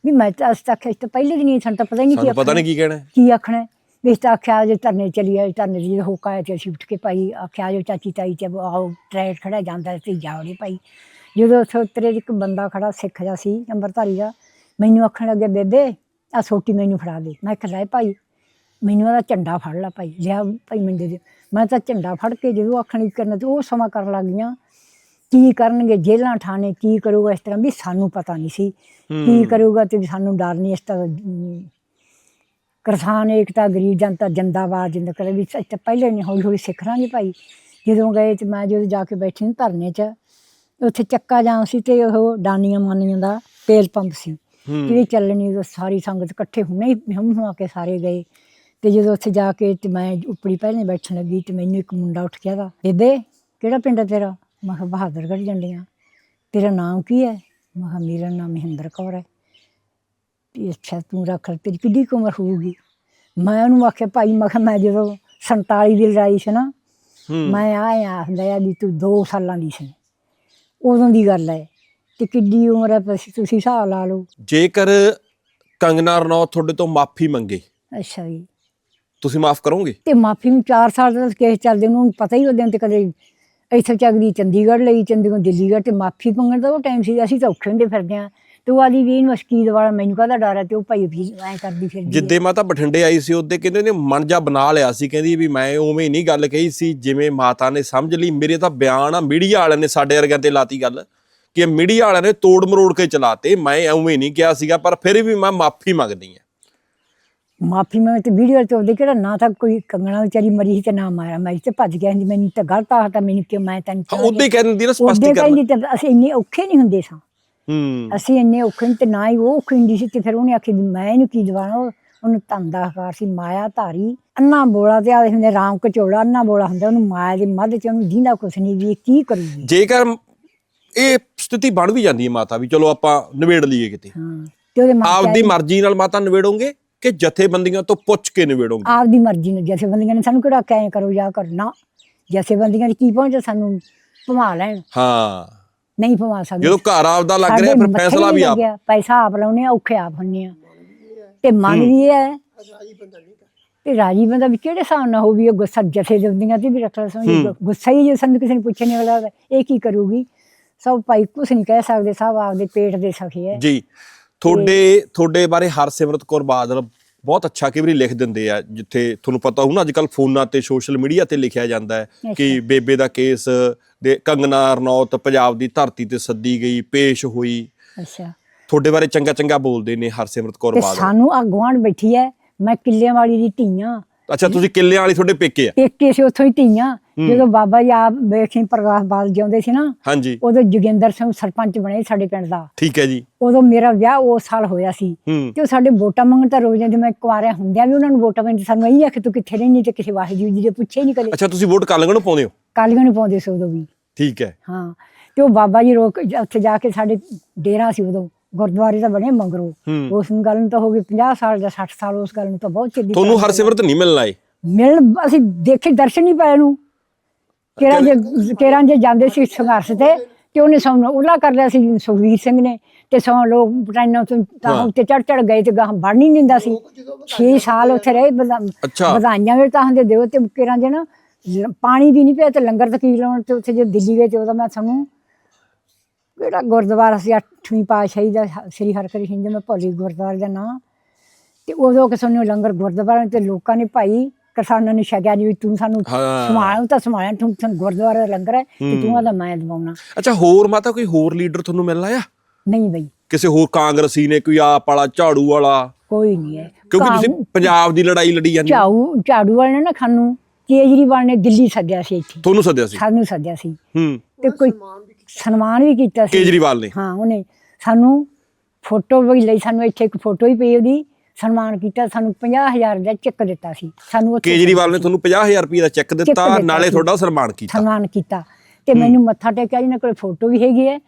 ਵੀ ਮੈਂ ਤਾਂ ਅਸ ਤੱਕ ਇਸ ਤੋਂ ਪਹਿਲੇ ਦਿਨ ਹੀ ਸਾਨੂੰ ਤਾਂ ਪਤਾ ਹੀ ਨਹੀਂ ਕੀ ਸਾਨੂੰ ਪਤਾ ਨਹੀਂ ਕੀ ਕਹਿਣਾ ਹੈ। ਕੀ ਆਖਣਾ ਹੈ? ਵੀ ਇਸ ਤਾਂ ਆਖਿਆ ਜੇ ਧਰਨੇ ਚਲੀ ਆਏ ਧਰਨੇ ਜੀ ਹੋਕਾ ਆਇਆ ਤੇ ਅਸੀਂ ਉੱਠ ਕੇ ਭਾਈ ਆਖਿਆ ਜੋ ਚਾਚੀ ਤਾਈ ਤੇ ਆਓ ਟਰੈਕ ਖੜਾ ਜਾਂਦਾ ਤੇ ਜਾਵੜੇ ਭਾਈ ਜਦੋਂ ਉੱਥੇ ਉਤਰੇ ਇੱਕ ਬੰਦਾ ਖੜਾ ਸਿੱਖ ਜਾ ਸੀ ਅੰਮ੍ਰਿਤਧਾਰੀ ਦਾ ਮੈਨੂੰ ਆਖਣ ਲੱਗੇ ਬੇਬੇ ਆ ਸੋਟੀ ਮੈਨੂੰ ਫੜਾ ਦੇ ਮੈਂ ਕਿਹਾ ਲੈ ਭਾਈ ਮੈਨੂੰ ਉਹਦਾ ਝੰਡਾ ਫੜ ਲਾ ਭਾਈ ਲਿਆ ਭਾਈ ਮੈਨੂੰ ਦੇ ਦੇ ਮੈਂ ਤਾਂ ਝੰਡਾ ਫੜ ਕੇ ਜਦੋਂ ਆਖਣ ਕਰਨਾ ਤੇ ਉਹ ਸਮਾਂ ਕਰਨ ਲੱਗ ਗਈਆਂ ਕੀ ਕਰਨਗੇ ਜੇਲਾਂ ਠਾਣੇ ਕੀ ਕਰੂਗਾ ਇਸ ਤਰ੍ਹਾਂ ਵੀ ਸਾਨੂੰ ਪਤਾ ਨਹੀਂ ਸੀ। ਕੀ ਕਰੂਗਾ ਤੇ ਸਾਨੂੰ ਡਰ ਨਹੀਂ ਇਸ ਤਰ੍ਹਾਂ ਕਿਸਾਨ ਏਕਤਾ ਗਰੀਬ ਜਨਤਾ ਜਿੰਦਾਬਾਦ ਜਿੰਦ ਕਰੇ ਵੀ ਇੱਥੇ ਪਹਿਲੇ ਨਹੀਂ ਹੌਲੀ ਹੌਲੀ ਸਿੱਖ ਰਾਂਗੇ ਭਾਈ। ਜਦੋਂ ਗਏ ਤੇ ਮੈਂ ਜਦੋਂ ਜਾ ਕੇ ਬੈਠੀ ਨਾ ਧਰਨੇ 'ਚ ਉੱਥੇ ਚੱਕਾ ਜਾਮ ਸੀ ਤੇ ਉਹ ਡਾਨੀਆਂ ਮਾਨੀਆਂ ਦਾ ਤੇਲ ਪੰਪ ਸੀ। ਜਿਹੜੀ ਚੱਲਣੀ ਉਹ ਸਾਰੀ ਸੰਗਤ ਇਕੱਠੇ ਹੁਣੇ ਹੀ ਹਮ ਹੁਆ ਕੇ ਸਾਰੇ ਗਏ। ਤੇ ਜਦੋਂ ਉੱਥੇ ਜਾ ਕੇ ਤੇ ਮੈਂ ਉੱਪੜੀ ਪਹਿਲੇ ਬੈਠਣ ਲੱਗੀ ਤੇ ਮੈਨੂੰ ਇੱਕ ਮੁੰਡਾ ਉੱਠ ਗਿਆ ਦਾ ਬੇਬੇ ਕਿਹੜਾ ਪਿੰਡ ਹੈ ਤੇਰਾ? ਮੈਂ ਕਿਹਾ ਬਹਾਦਰਗੜ੍ਹ ਜੰਡੀਆਂ ਤੇਰਾ ਨਾਮ ਕੀ ਹੈ? ਮੈਂ ਕਿਹਾ ਮੇਰਾ ਨਾਮ ਮਹਿੰਦਰ ਕੌਰ ਹੈ। ਵੀ ਅੱਛਾ ਤੂੰ ਰੱਖ ਤੇਰੀ ਕਿੱਡੀ ਕੁ ਉਮਰ ਹੋਊਗੀ। ਮੈਂ ਉਹਨੂੰ ਆਖਿਆ ਭਾਈ ਮੈਂ ਕਿਹਾ ਮੈਂ ਜਦੋਂ 47 ਦੀ ਲੜਾਈ ਸੀ ਨਾ ਮੈਂ ਆਇਆ ਆਖਦਾ ਵੀ ਤੂੰ 2 ਸਾਲਾਂ ਦੀ ਸੀ। ਉਦੋਂ ਦੀ ਗੱਲ ਹੈ। ਤੇ ਕਿੱਡੀ ਉਮਰ ਹੈ ਤੁਸੀਂ ਹਿਸਾਬ ਲਾ ਲਓ। ਜੇਕਰ ਕੰਗਨਾ ਰਣੌਤ ਤੁਹਾਡੇ ਤੋਂ ਮਾਫੀ ਮੰਗੇ ਅੱਛਾ ਜੀ। ਤੁਸੀਂ ਮਾਫ ਕਰੋਗੇ? ਤੇ ਮਾਫੀ ਨੂੰ 4 ਸਾਲ ਦਾ ਕੇਸ ਚੱਲਦੇ ਉਹਨੂੰ ਪਤਾ ਹੀ ਉਹਦੇ ਤੇ ਕਦੇ ਇੱਥੇ ਚੱਕਦੀ ਚੰਡੀਗੜ੍ਹ ਲਈ ਚੰਡੀਗੜ੍ਹ ਦਿੱਲੀਗੜ੍ਹ ਤੇ ਮਾਫੀ ਮੰਗਣ ਦਾ ਉਹ ਟਾਈਮ ਸੀ ਅਸੀਂ ਤਾਂ ਔਖੇ ਹੁੰਦੇ ਫਿਰਦੇ ਆ ਤੇ ਉਹ ਆਦੀ ਵੀ ਅਸ਼ਕੀਦ ਵਾਲਾ ਮੈਨੂੰ ਕਾਹਦਾ ਡਰ ਹੈ ਤੇ ਉਹ ਭਾਈ ਵੀ ਐਂ ਕਰਦੀ ਫਿਰਦੀ। ਜਿੱਦੇ ਮਾਤਾ ਬਠਿੰਡੇ ਆਈ ਸੀ ਉਹਦੇ ਕਹਿੰਦੇ ਨੇ ਮਨ ਜਾ ਬਣਾ ਲਿਆ ਸੀ ਕਹਿੰਦੀ ਵੀ ਮੈਂ ਉਵੇਂ ਹੀ ਨਹੀਂ ਗੱਲ ਕਹੀ ਸੀ ਜਿਵੇਂ ਮਾਤਾ ਨੇ ਸਮਝ ਲਈ ਮੇਰੇ ਤਾਂ ਬਿਆਨ ਆ ਮੀਡੀਆ ਵਾਲਿਆਂ ਨੇ ਸਾਡੇ ਵਰਗਿਆਂ ਤੇ ਲਾਤੀ ਗੱਲ ਕਿ ਮੀਡੀਆ ਵਾਲਿਆਂ ਨੇ ਤੋੜ ਮਰੋੜ ਕੇ ਚਲਾਤੇ ਮੈਂ ਉਵੇਂ ਨਹੀਂ ਕਿਹਾ ਸੀਗਾ ਪਰ ਫਿਰ ਵੀ ਮੈਂ ਮਾਫੀ ਮੰਗਦੀ ਆ ਮਾਫੀ ਮੈਂ ਤੇ ਵੀਡੀਓ ਚ ਉਹਦੇ ਕਿਹੜਾ ਨਾ ਤਾਂ ਕੋਈ ਕੰਗਣਾ ਵਿਚਾਰੀ ਮਰੀ ਸੀ ਤੇ ਨਾ ਮਾਰਿਆ ਮੈਂ ਤੇ ਭੱਜ ਗਿਆ ਸੀ ਮੈਨੂੰ ਤਾਂ ਗਲਤ ਆ ਤਾਂ ਮੈਨੂੰ ਕਿ ਮੈਂ ਤੈਨੂੰ ਉਹਦੇ ਹੀ ਕਹਿ ਦਿੰਦੀ ਨਾ ਸਪਸ਼ਟੀਕਰਨ ਕਹਿੰਦੀ ਤੇ ਅਸੀਂ ਇੰਨੇ ਔਖੇ ਨਹੀਂ ਹੁੰਦੇ ਸਾਂ। ਹੂੰ। ਅਸੀਂ ਇੰਨੇ ਔਖੇ ਤੇ ਨਾ ਹੀ ਉਹ ਔਖੀ ਹੁੰਦੀ ਸੀ ਤੇ ਫਿਰ ਉਹਨੇ ਆਖੀ ਵੀ ਮੈਂ ਇਹਨੂੰ ਕੀ ਦਵਾਣਾ ਉਹ ਉਹਨੂੰ ਧਨ ਦਾ ਹਕਾਰ ਸੀ ਮਾਇਆ ਧਾਰੀ। ਅੰਨਾ ਬੋਲਾ ਤੇ ਆਦੇ ਹੁੰਦੇ ਰਾਮ ਕਚੋੜਾ ਅੰਨਾ ਬੋਲਾ ਹੁੰਦਾ ਉਹਨੂੰ ਮਾਇਆ ਦੀ ਮੱਧ ਚ ਉਹਨੂੰ ਦੀਂਦਾ ਕੁਛ ਨਹੀਂ ਵੀ ਕੀ ਕਰੂਗੀ। ਜੇਕਰ ਇਹ ਸਥਿਤੀ ਬਣ ਵੀ ਜਾਂਦੀ ਹੈ ਮਾਤਾ ਵੀ ਚਲੋ ਆਪਾਂ ਨਿਬੇੜ ਲਈਏ ਕਿਤੇ। ਹਾਂ ਤੇ ਉਹਦੇ ਮਾਪੇ ਆਪਦੀ ਮਰਜ਼ੀ ਨਾਲ ਮਾਤਾ ਨਿਬੇੜੋਗੇ? ਕਿ ਜਥੇਬੰਦੀਆਂ ਤੋਂ ਪੁੱਛ ਕੇ ਨਿਬੇੜੋਗੇ? ਆਪਦੀ ਮਰਜ਼ੀ ਨਾਲ ਜਥੇਬੰਦੀਆਂ ਨੇ ਸਾਨੂੰ ਕਿਹੜਾ ਕਹਿ ਕਰੋ ਜਾਂ ਕਰਨਾ ਜਥੇਬੰਦੀਆਂ ਦੀ ਕੀ ਪਹੁੰਚ ਸਾਨੂੰ ਭਮਾ ਲੈਣ। ਹਾਂ। ਨਹੀਂ ਭਮਾ ਸਕਦੇ ਜਦੋਂ ਘਰ ਆਪਦਾ ਲੱਗ ਰਿਹਾ ਫਿਰ ਫੈਸਲਾ ਵੀ ਆਪ ਪੈਸਾ ਆਪ ਲਾਉਨੇ ਆ ਔਖੇ ਆਪ ਹੁੰਨੇ ਆ। ਤੇ ਇਹ ਹੈ। ਤੇ ਰਾਜੀ ਬੰਦਾ ਵੀ ਕਿਹੜੇ ਹਿਸਾਬ ਨਾਲ ਹੋ ਵੀ ਇਹ ਗੁੱਸਾ ਜਥੇਬੰਦੀਆਂ ਤੇ ਵੀ ਰੱਖਣਾ ਸਮਝ ਗੁੱਸਾ ਹੀ ਜੇ ਸਾਨੂੰ ਕਿਸੇ ਨੇ ਨਹੀਂ ਅਗਲਾ ਇਹ ਕੀ ਕਰੂਗੀ? ਸਭ ਭਾਈ ਕੁਛ ਨਹੀਂ ਕਹਿ ਸਕਦੇ ਸਭ ਆਪਦੇ ਪੇਟ ਦੇ ਸਖੀ ਹੈ। ਜੀ। ਤੁਹਾਡੇ ਤੁਹਾਡੇ ਬਾਰੇ ਹਰਸਿਮਰਤ ਕੌਰ ਬਾਦਲ ਬਹੁਤ ਅੱਛਾ ਕਈ ਵਾਰੀ ਲਿਖ ਦਿੰਦੇ ਆ ਜਿੱਥੇ ਤੁਹਾਨੂੰ ਪਤਾ ਹੋਊ ਨਾ ਅੱਜ ਕੱਲ ਫੋਨਾਂ ਤੇ ਸੋਸ਼ਲ ਮੀਡੀਆ ਤੇ ਲਿਖਿਆ ਜਾਂਦਾ ਹੈ ਕਿ ਬੇਬੇ ਦਾ ਕੇਸ ਦੇ ਕੰਗਨਾ ਰਣੌਤ ਪੰਜਾਬ ਦੀ ਧਰਤੀ ਤੇ ਸੱਦੀ ਗਈ ਪੇਸ਼ ਹੋਈ। ਅੱਛਾ। ਤੁਹਾਡੇ ਬਾਰੇ ਚੰਗਾ ਚੰਗਾ ਬੋਲਦੇ ਨੇ ਹਰਸਿਮਰਤ ਕੌਰ ਬਾਦਲ। ਸਾਨੂੰ ਆ ਬੈਠੀ ਹੈ ਮੈਂ ਕਿੱਲਿਆਂ ਵਾਲੀ ਦੀ ਧੀਆਂ ਅੱਛਾ ਤੁਸੀਂ ਕਿੱਲਿਆਂ ਵਾਲੀ ਤੁਹਾਡੇ ਪੇਕੇ ਆ? ਪੇਕੇ ਸੀ ਉੱਥੋਂ ਹੀ ਧੀਆਂ। ਜਦੋਂ ਬਾਬਾ ਜੀ ਆਪ ਵੇਖੀ ਪ੍ਰਕਾਸ਼ ਬਾਲ ਜਿਉਂਦੇ ਸੀ ਨਾ ਹਾਂਜੀ। ਉਦੋਂ ਜੋਗਿੰਦਰ ਸਿੰਘ ਸਰਪੰਚ ਬਣੇ ਸਾਡੇ ਪਿੰਡ ਦਾ। ਠੀਕ ਹੈ ਜੀ। ਉਦੋਂ ਮੇਰਾ ਵਿਆਹ ਉਸ ਸਾਲ ਹੋਇਆ ਸੀ। ਤੇ ਉਹ ਸਾਡੇ ਵੋਟਾਂ ਮੰਗਣ ਤਾਂ ਰੋਜ਼ ਜਾਂਦੇ ਮੈਂ ਕੁਆਰਿਆ ਹੁੰਦਿਆਂ ਵੀ ਉਹਨਾਂ ਨੂੰ ਵੋਟਾਂ ਮੰਗਦੇ ਸਾਨੂੰ ਇਹੀ ਆਖੇ ਤੂੰ ਕਿੱਥੇ ਰਹਿੰਦੀ ਤੇ ਕਿਸੇ ਵਾਹਿਗੁਰੂ ਜੀ ਦੇ ਪੁੱਛੇ ਨਹੀਂ ਕਦੇ। ਅੱਛਾ ਤੁਸੀਂ ਵੋਟ ਕਾਲੰਗ ਨੂੰ ਪਾਉਂਦੇ ਹੋ? ਕਾਲੀਆਂ ਨੂੰ ਪਾਉਂਦੇ ਸੀ ਉਦੋਂ ਵੀ। ਠੀਕ ਹੈ। ਹਾਂ। ਤੇ ਉਹ ਬਾਬਾ ਜੀ ਰੋਕ ਉੱਥੇ ਜਾ ਕੇ ਸਾਡੇ ਡੇਰਾ ਸੀ ਉਦੋਂ। ਗੁਰਦੁਆਰੇ ਦਾ ਬਣੇ ਮੰਗਰੋ। ਉਸ ਗੱਲ ਨੂੰ ਤਾਂ ਹੋ ਗਈ 50 ਸਾਲ ਜਾਂ 60 ਸਾਲ ਉਸ ਗੱਲ ਨੂੰ ਤਾਂ ਬਹੁਤ ਚਿਰ ਤੁਹਾਨੂੰ ਹਰਸਿਮਰਤ ਨਹੀਂ ਮਿਲਣ ਆਏ ਮਿਲਣ ਅਸੀਂ ਦੇਖੇ ਦਰਸ਼ਨ ਹੀ ਪਏ ਨੂੰ। ਕਿਹੜਾ ਜੇ ਕਿਹੜਾ ਜੇ ਜਾਂਦੇ ਸੀ ਸੰਘਰਸ਼ ਤੇ ਤੇ ਉਹਨੇ ਸਾਨੂੰ ਉਹਲਾ ਕਰ ਲਿਆ ਸੀ ਸੁਖਵੀਰ ਸਿੰਘ ਨੇ। ਤੇ ਸੌ ਲੋਕ ਪਟਾਈਆਂ ਤੋਂ ਤਾਂ। ਉੱਤੇ ਚੜ ਚੜ ਗਏ ਤੇ ਗਾਹ ਵੜ ਨਹੀਂ ਦਿੰਦਾ ਸੀ। 6 ਸਾਲ ਉੱਥੇ ਰਹੇ ਵਧਾਈਆਂ ਵੀ ਤਾਂ ਹੁੰਦੇ ਦਿਓ ਤੇ ਕਿਹੜਾ ਜੇ ਨਾ ਪਾਣੀ ਵੀ ਨਹੀਂ ਪਿਆ ਤੇ ਲੰਗਰ ਤੱਕ ਹੀ ਲਾਉਣ ਤੇ ਉੱਥੇ ਜੇ ਦਿੱਲੀ ਗਏ ਤੇ ਉਹਦਾ ਮੈਂ ਸਾਨੂੰ ਕਿਹੜਾ ਗੁਰਦੁਆਰਾ ਸੀ 8ਵੀਂ ਪਾਤਸ਼ਾਹੀ ਦਾ ਸ੍ਰੀ ਹਰਕ੍ਰਿਸ਼ਨ ਸਿੰਘ ਜੀ ਮੈਂ ਭੁੱਲੀ ਗੁਰਦੁਆਰੇ ਦਾ ਨਾਂ। ਤੇ ਉਦੋਂ ਕਿ ਸਾਨੂੰ ਲੰਗਰ ਗੁਰਦੁਆਰੇ ਤੇ ਲੋਕਾਂ ਨੇ ਭਾਈ ਕਿਸਾਨਾਂ ਨੇ ਛਕਿਆ ਜੀ ਤੂੰ ਸਾਨੂੰ ਸਮਾਲ ਤਾਂ ਸਮਾਇਆ ਤੂੰ ਤੈਨੂੰ ਗੁਰਦੁਆਰੇ ਦਾ ਲੰਗਰ ਹੈ ਤੇ ਤੂੰ ਆਦਾ ਮੈਂ ਦਵਾਉਣਾ। ਅੱਛਾ ਹੋਰ ਮਾਤਾ ਕੋਈ ਹੋਰ ਲੀਡਰ ਤੁਹਾਨੂੰ ਮਿਲਣ ਆਇਆ? ਨਹੀਂ ਬਈ। ਕਿਸੇ ਹੋਰ ਕਾਂਗਰਸੀ ਨੇ ਕੋਈ ਆਪ ਵਾਲਾ ਝਾੜੂ ਵਾਲਾ? ਕੋਈ ਨਹੀਂ ਹੈ। ਕਿਉਂਕਿ ਤੁਸੀਂ ਪੰਜਾਬ ਦੀ ਲੜਾਈ ਲੜੀ ਜਾਂਦੇ। ਝਾੜੂ ਝਾੜੂ ਵਾਲੇ ਨੇ ਨਾ ਖਾਨੂੰ ਕੇਜਰੀਵਾਲ ਨੇ ਦਿੱਲੀ ਸੱਦਿਆ ਸੀ ਇੱਥੇ। ਤੁਹਾਨੂੰ ਸੱਦਿਆ ਸੀ? ਸਾਨੂੰ ਸੱਦਿਆ ਸੀ। ਹੂੰ। ਤੇ ਕੋਈ ਸਨਮਾਨ ਵੀ ਕੀਤਾ ਸੀ। ਕੇਜਰੀਵਾਲ ਨੇ। ਹਾਂ ਉਹਨੇ। ਸਾਨੂੰ ਫੋਟੋ ਵੀ ਲਈ ਸਾਨੂੰ ਇੱਥੇ ਇੱਕ ਫੋਟੋ ਹੀ ਪਈ ਉਹਦੀ। ਸਨਮਾਨ ਕੀਤਾ ਸਾਨੂੰ 50000 ਦਾ ਚੈੱਕ ਦਿੱਤਾ ਸੀ। ਸਾਨੂੰ ਕੇਜਰੀਵਾਲ ਨੇ ਤੁਹਾਨੂੰ 50000 ਰੁਪਏ ਦਾ ਚੈੱਕ ਦਿੱਤਾ ਨਾਲੇ। ਤੁਹਾਡਾ ਸਨਮਾਨ ਕੀਤਾ। ਸਨਮਾਨ ਕੀਤਾ। ਤੇ ਮੈਨੂੰ ਮੱਥਾ ਟੇਕਿਆ ਜਿਹਨਾਂ ਕੋਲ ਫੋਟੋ ਵੀ ਹੈਗੀ ਹੈ।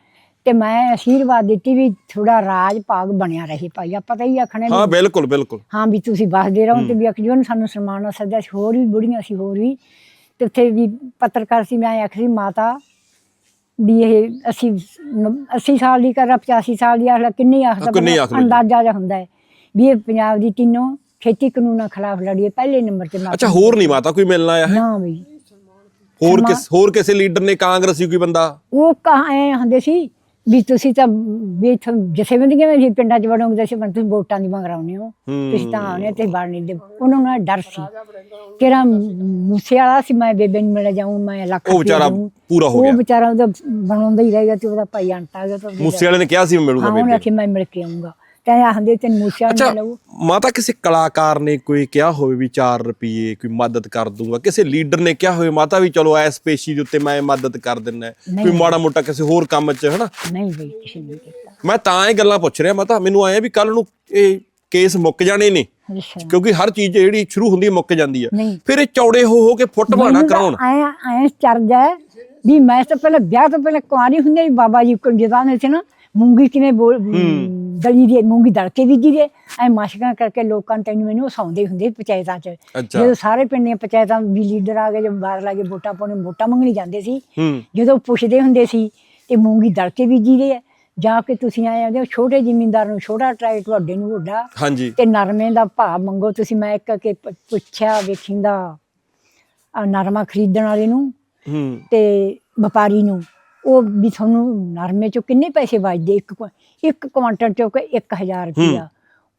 ਤੇ ਮੈਂ ਆਸ਼ੀਰਵਾਦ ਦਿੱਤੀ ਵੀ ਥੋੜਾ ਰਾਜ ਭਾਗ ਬਣਿਆ ਰਹੇ ਭਾਈ। ਆਪਾਂ ਤਾਂ ਹੀ ਆਖਣੇ ਹਾਂ ਬਿਲਕੁਲ ਬਿਲਕੁਲ। ਹਾਂ ਵੀ ਤੁਸੀਂ ਬਸਦੇ ਰਹੋ ਤੇ ਵੀ ਅਖਜੋ ਨੂੰ ਸਾਨੂੰ ਸਨਮਾਨ ਨਾਲ ਸੱਦਿਆ ਸੀ। ਹੋਰ ਵੀ ਬੁੜੀਆਂ ਸੀ ਹੋਰ ਵੀ। ਤੇ ਉੱਥੇ ਵੀ ਪੱਤਰਕਾਰ ਸੀ ਮੈਂ ਆਖਰੀ ਮਾਤਾ ਵੀ ਇਹ ਅਸੀਂ 80 ਸਾਲ ਦੀ ਕਰ 85 ਸਾਲ ਦੀ ਆਖਲਾ ਕਿੰਨੀ ਆਖਦਾ ਕਿੰਨੀ ਬੰਦਾ ਆਖ ਲਓ ਜੀ। ਅੰਦਾਜ਼ਾ ਜਿਹਾ ਹੁੰਦਾ ਹੈ ਵੀ ਇਹ ਪੰਜਾਬ ਦੀ ਤਿੰਨੋਂ ਖੇਤੀ ਕਾਨੂੰਨਾਂ ਖਿਲਾਫ ਲੜੀਏ ਪਹਿਲੇ ਨੰਬਰ ਤੇ ਮਾਤਾ ਅੱਛਾ ਹੋਰ ਨਹੀਂ ਮਾਤਾ ਕੋਈ ਮਿਲਣ ਆਇਆ ਹੈ? ਨਾ ਵੀ ਹੋਰ ਕਿਸ ਹੋਰ ਕਿਸੇ ਲੀਡਰ ਨੇ ਕਾਂਗਰਸੀ ਕੋਈ ਬੰਦਾ? ਉਹ ਕਹਾਂ ਐ ਹੁੰਦੇ ਸੀ ਵੀ ਤੁਸੀਂ ਤਾਂ ਵੀ ਇੱਥੋਂ ਜਥੇਬੰਦੀਆਂ ਵਿੱਚ ਵੀ ਪਿੰਡਾਂ 'ਚ ਵੜੋਗੇ ਤਾਂ ਤੁਸੀਂ ਤੁਸੀਂ ਵੋਟਾਂ ਦੀ ਮੰਗ ਰਾਉਨੇ ਹੋ। ਹੂੰ। ਤੁਸੀਂ ਤਾਂ ਆਉਣੇ ਤੇ ਵੜ ਨਹੀਂ ਦੇ ਉਹਨਾਂ ਨੂੰ ਡਰ ਸੀ। ਕਿਹੜਾ ਮੂਸੇ ਵਾਲਾ ਸੀ ਮੈਂ ਬੇਬੇ ਨੂੰ ਮਿਲ ਜਾਊਂ ਮੈਂ ਲੱਖ ਉਹ ਵਿਚਾਰਾ। ਪੂਰਾ ਹੋ ਉਹ ਗਿਆ ਵਿਚਾਰਾ ਉਹਦਾ ਬਣਾਉਂਦਾ ਹੀ ਰਹੇਗਾ ਤੇ ਉਹਦਾ ਭਾਈ ਅੰਟ ਗਿਆ ਤਾਂ ਮੂਸੇ ਵਾਲੇ ਨੇ ਕਿਹਾ ਸੀ ਮੈਂ ਮਿਲੂੰਗਾ ਹਾਂ ਉਹਨੇ ਬੇਬੇ ਆਖੀ ਮੈਂ ਮਿਲ ਕੇ ਆਉਂਗਾ ਕਹਿੰਦੇ ਆਖਦੇ ਤੈਨੂੰ ਵਾਲਾ ਅੱਛਾ ਮਿਲ ਲਊ ਮਾਤਾ ਕਿਸੇ ਕਲਾਕਾਰ ਨੇ ਕੋਈ ਕਿਹਾ ਹੋਵੇ ਵੀ 4 ਰੁਪਏ ਕੋਈ ਮਦਦ ਕਰ ਦੂੰਗਾ ਕਿਸੇ ਲੀਡਰ ਨੇ ਕਿਹਾ ਹੋਵੇ ਮਾਤਾ ਵੀ ਚਲੋ ਐਸ ਪੇਸ਼ੀ ਦੇ ਉੱਤੇ ਮੈਂ ਮਦਦ ਕਰ ਦਿੰਨਾ। ਕੋਈ ਮਾੜਾ ਮੋਟਾ ਕਿਸੇ ਹੋਰ ਕੰਮ 'ਚ ਹਨਾ? ਨਹੀਂ ਬਈ ਕਿਸੇ ਨੇ ਕੀਤਾ। ਮੈਂ ਤਾਂ ਇਹ ਗੱਲਾਂ ਪੁੱਛ ਰਿਹਾ ਮਾਤਾ ਮੈਨੂੰ ਆਇਆ ਵੀ ਕੱਲ ਨੂੰ ਇਹ ਕੇਸ ਮੁੱਕ ਜਾਣੇ ਨੇ। ਅੱਛਾ। ਕਿਉਂਕਿ ਹਰ ਚੀਜ਼ ਜਿਹੜੀ ਸ਼ੁਰੂ ਹੁੰਦੀ ਹੈ ਮੁੱਕ ਜਾਂਦੀ ਹੈ। ਨਹੀਂ। ਫਿਰ ਇਹ ਚੌੜੇ ਹੋ ਹੋ ਕੇ ਫੁੱਟ ਬਾਣਾ ਕਰਾਉਣ। ਆਏ ਆਏ ਚਰਜਾ ਹੈ ਵੀ ਮੈਂ ਤਾਂ ਪਹਿਲਾਂ ਵਿਆਹ ਤੋਂ ਪਹਿਲਾਂ ਕੁਆਰੀ ਹੁੰਦੇ ਬਾਬਾ ਜੀ ਕੋਲ ਜਦਾਂ ਸੀ ਨਾ ਮੂੰਗੀ ਕਿਵੇਂ ਬੋਲ ਦਲੀ ਦੀ ਮੂੰਗੀ ਦਲ ਕੇ ਬੀਜੀ ਦੇ ਐ ਮਾਸ਼ਕਾਂ ਕਰਕੇ ਲੋਕਾਂ ਤੈਨੂੰ ਮੈਨੂੰ ਹਸਾਉਂਦੇ ਹੁੰਦੇ ਸੀ ਪੰਚਾਇਤਾਂ 'ਚ। ਜਦੋਂ ਸਾਰੇ ਪਿੰਡ ਦੀਆਂ ਪੰਚਾਇਤਾਂ ਵੀ ਲੀਡਰ ਆ ਗਏ ਜਦ ਬਾਹਰ ਲਾਗੇ ਵੋਟਾਂ ਪਾਉਣੇ ਵੋਟਾਂ ਮੰਗਣੀ ਜਾਂਦੇ ਸੀ ਜਦੋਂ ਪੁੱਛਦੇ ਹੁੰਦੇ ਸੀ ਤੇ ਮੂੰਗੀ ਦਲ ਕੇ ਬੀਜੀ ਦੇ ਜਾ ਕੇ ਤੁਸੀਂ ਆਏ ਆਂਦੇ ਛੋਟੇ ਜ਼ਿਮੀਂਦਾਰ ਨੂੰ ਛੋਟਾ ਟਰੈਕਟਰ ਵੱਡੇ ਨੂੰ ਵੱਡਾ ਤੇ ਨਰਮੇ ਦਾ ਭਾਅ ਮੰਗੋ ਤੁਸੀਂ ਮੈਂ ਇੱਕ ਕੇ ਪੁੱਛਿਆ ਵੇਖਿੰਦਾ ਆ ਨਰਮਾ ਖਰੀਦਣ ਵਾਲੇ ਨੂੰ ਤੇ ਵਪਾਰੀ ਨੂੰ ਉਹ ਵੀ ਤੁਹਾਨੂੰ ਨਰਮੇ ਚੋਂ ਕਿੰਨੇ ਪੈਸੇ ਵੱਜਦੇ? ਇੱਕ ਕੁ- ਇੱਕ ਕੁਆਂਟਲ ਚੋਂ ਕਿ 1000 ਰੁਪਇਆ।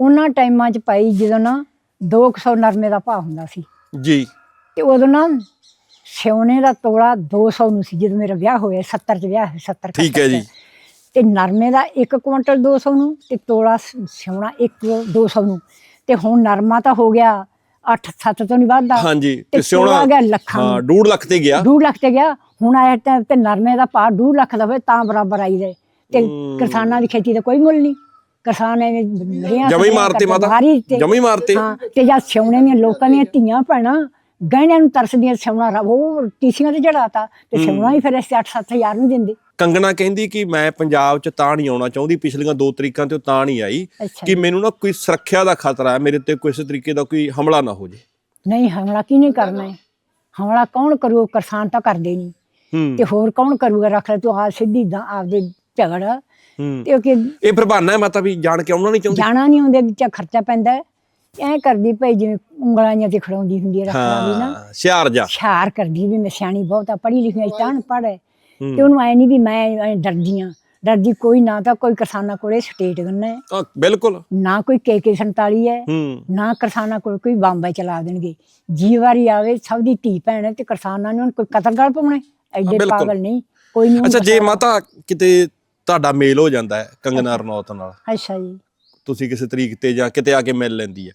ਉਹਨਾਂ ਟਾਈਮਾਂ 'ਚ ਭਾਈ ਜਦੋਂ ਨਾ 200 ਨਰਮੇ ਦਾ ਭਾਅ ਹੁੰਦਾ ਸੀ। ਜੀ। ਤੇ ਉਦੋਂ ਨਾ ਸਿਉਨੇ ਦਾ ਤੋਲਾ 200 ਨੂੰ ਸੀ ਜਦੋਂ ਮੇਰਾ ਵਿਆਹ ਹੋਇਆ 70 ਚ ਵਿਆਹ ਹੋਇਆ 70 ਠੀਕ ਹੈ ਜੀ। ਤੇ ਨਰਮੇ ਦਾ ਇੱਕ ਕੁਇੰਟਲ 200 ਨੂੰ ਤੇ ਤੋਲਾ ਸ- ਸਿਉਣਾ ਇੱਕ 200 ਨੂੰ। ਤੇ ਹੁਣ ਨਰਮਾ ਤਾਂ ਹੋ ਗਿਆ 8 7 ਤੋਂ ਨਹੀਂ ਵੱਧਦਾ। ਹਾਂਜੀ ਤੇ ਸਿਉਣਾ ਤੋਲਾ ਗਿਆ ਲੱਖਾਂ ਹਾਂ ਨੂੰ। 2 ਲੱਖ ਤੇ ਗਿਆ। 2 ਲੱਖ ਤੇ ਗਿਆ। ਹੁਣ ਆਇਆ ਤਾਂ ਤੇ ਨਰਮੇ ਦਾ ਭਾਅ 2 ਲੱਖ ਦਾ ਹੋਵੇ ਤਾਂ ਬਰਾਬਰ ਆਈ ਦੇ ਤੇ। ਕਿਸਾਨਾਂ ਦੀ ਖੇਤੀ ਦਾ ਕੋਈ ਮੁੱਲ ਨਹੀਂ। ਕਿਸਾਨ ਨੇ ਰਿਆਂ ਜਮੀ ਮਾਰਤੇ ਮਾਤਾ। ਜਮੀ ਮਾਰਤੇ। ਹਾਂ ਤੇ ਜਦ ਸਿਉਣੇ ਦੀਆਂ ਲੋਕਾਂ ਦੀਆਂ ਧੀਆਂ ਭੈਣਾਂ ਗਹਿਣਿਆਂ ਨੂੰ ਤਰਸਦੀਆਂ ਸਿਉਣਾ ਰ- ਉਹ ਟੀਸੀਆਂ ਤੇ ਚੜਾਤਾ ਤੇ ਸਿਉਣਾ ਹੀ ਫਿਰ ਅਸੀਂ 8-7000 ਨਹੀਂ ਦਿੰਦੇ। ਕੰਗਣਾ ਕਹਿੰਦੀ ਕਿ ਮੈਂ ਪੰਜਾਬ 'ਚ ਤਾਂ ਨਹੀਂ ਆਉਣਾ ਚਾਹੁੰਦੀ ਪਿਛਲੀਆਂ ਦੋ ਤਰੀਕਾਂ ਤੇ ਤਾਂ ਨਹੀਂ ਆਈ ਕਿ ਮੈਨੂੰ ਨਾ ਕੋਈ ਸੁਰੱਖਿਆ ਦਾ ਖਤਰਾ ਹੈ ਮੇਰੇ ਤੇ ਕਿਸੇ ਤਰੀਕੇ ਦਾ ਕੋਈ ਹਮਲਾ ਨਾ ਹੋ ਜੇ ਨਹੀਂ ਹਮਲਾ ਕੀ ਨਹੀਂ ਕਰਨਾ ਹੈ? ਹਮਲਾ ਕੌਣ ਕਰੂ? ਕਿਸਾਨ ਤਾਂ ਕਰਦੇ ਨਹੀਂ। ਤੇ ਹੋਰ ਕੌਣ ਕਰੂਗਾ ਰੱਖ ਲੈ ਤੂੰ ਆ ਸਿੱਧੀ ਦਾ ਆਪਦੇ ਝਗੜ। ਤੇ ਉਹ ਕਿ ਇਹ ਫਿਰ ਬਹਾਨਾ ਹੈ ਮਾਤਾ ਵੀ ਜਾਣ ਕੇ ਆਉਣਾ ਨਹੀਂ ਚਾਹੁੰਦੀ? ਜਾਣਾ ਨਹੀਂ ਹੁੰਦੇ ਵਿੱਚ ਖਰਚਾ ਪੈਂਦਾ। ਐ ਕਰਦੀ ਭਈ ਜਿਵੇਂ ਉਂਗਲਾਂ ਜਿਹੀਆਂ ਤੇ ਖੜਾਉਂਦੀ ਹੁੰਦੀ ਹੈ ਰੱਖਣਾ ਵੀ ਨਾ। ਹਾਂ ਹੁਸ਼ਿਆਰ ਜਾ। ਛਾਰ ਕਰਦੀ ਵੀ ਮੈਂ ਸਿਆਣੀ ਬਹੁਤ ਆ ਪੜ੍ਹੀ ਲਿਖੀ ਤਾਂ ਪੜ੍ਹ। ਤੇ ਉਹਨੂੰ ਐ ਨਹੀਂ ਵੀ ਮੈਂ ਡਰਦੀ ਆ। ਡਰਦੀ ਕੋਈ ਨਾ ਤਾਂ ਕੋਈ ਕਿਸਾਨਾਂ ਕੋਲੇ ਸਟੇਟ ਗੰਨਾ ਹੈ। ਬਿਲਕੁਲ। ਨਾ ਕੋਈ ਕੇਕੇ 47 ਹੈ। ਹੂੰ। ਨਾ ਕਿਸਾਨਾਂ ਕੋਲ ਕੋਈ ਬੰਬੇ ਚਲਾ ਦੇਣਗੇ। ਜੀ ਵਾਰੀ ਆਵੇ ਸਭ ਦੀ ਧੀ ਭੈਣ ਤੇ ਕਿਸਾਨਾਂ ਨੂੰ ਕੋਈ ਕਤਲ ਗਲ ਪਾਉਣਾ? ਐਡੇ ਬਿਲਕੁਲ। ਪਾਗਲ ਨਹੀਂ ਕੋਈ ਨਹੀਂ ਅੱਛਾ ਜੇ ਮਾਤਾ ਕਿਤੇ ਤੁਹਾਡਾ ਮੇਲ ਹੋ ਜਾਂਦਾ ਹੈ ਕੰਗਨਾ ਰਣੌਤ ਨਾਲ। ਅੱਛਾ ਜੀ। ਤੁਸੀਂ ਕਿਸੇ ਤਰੀਕ ਤੇ ਜਾਂ ਕਿਤੇ ਆ ਕੇ ਮਿਲ ਲੈਂਦੀ ਹੈ।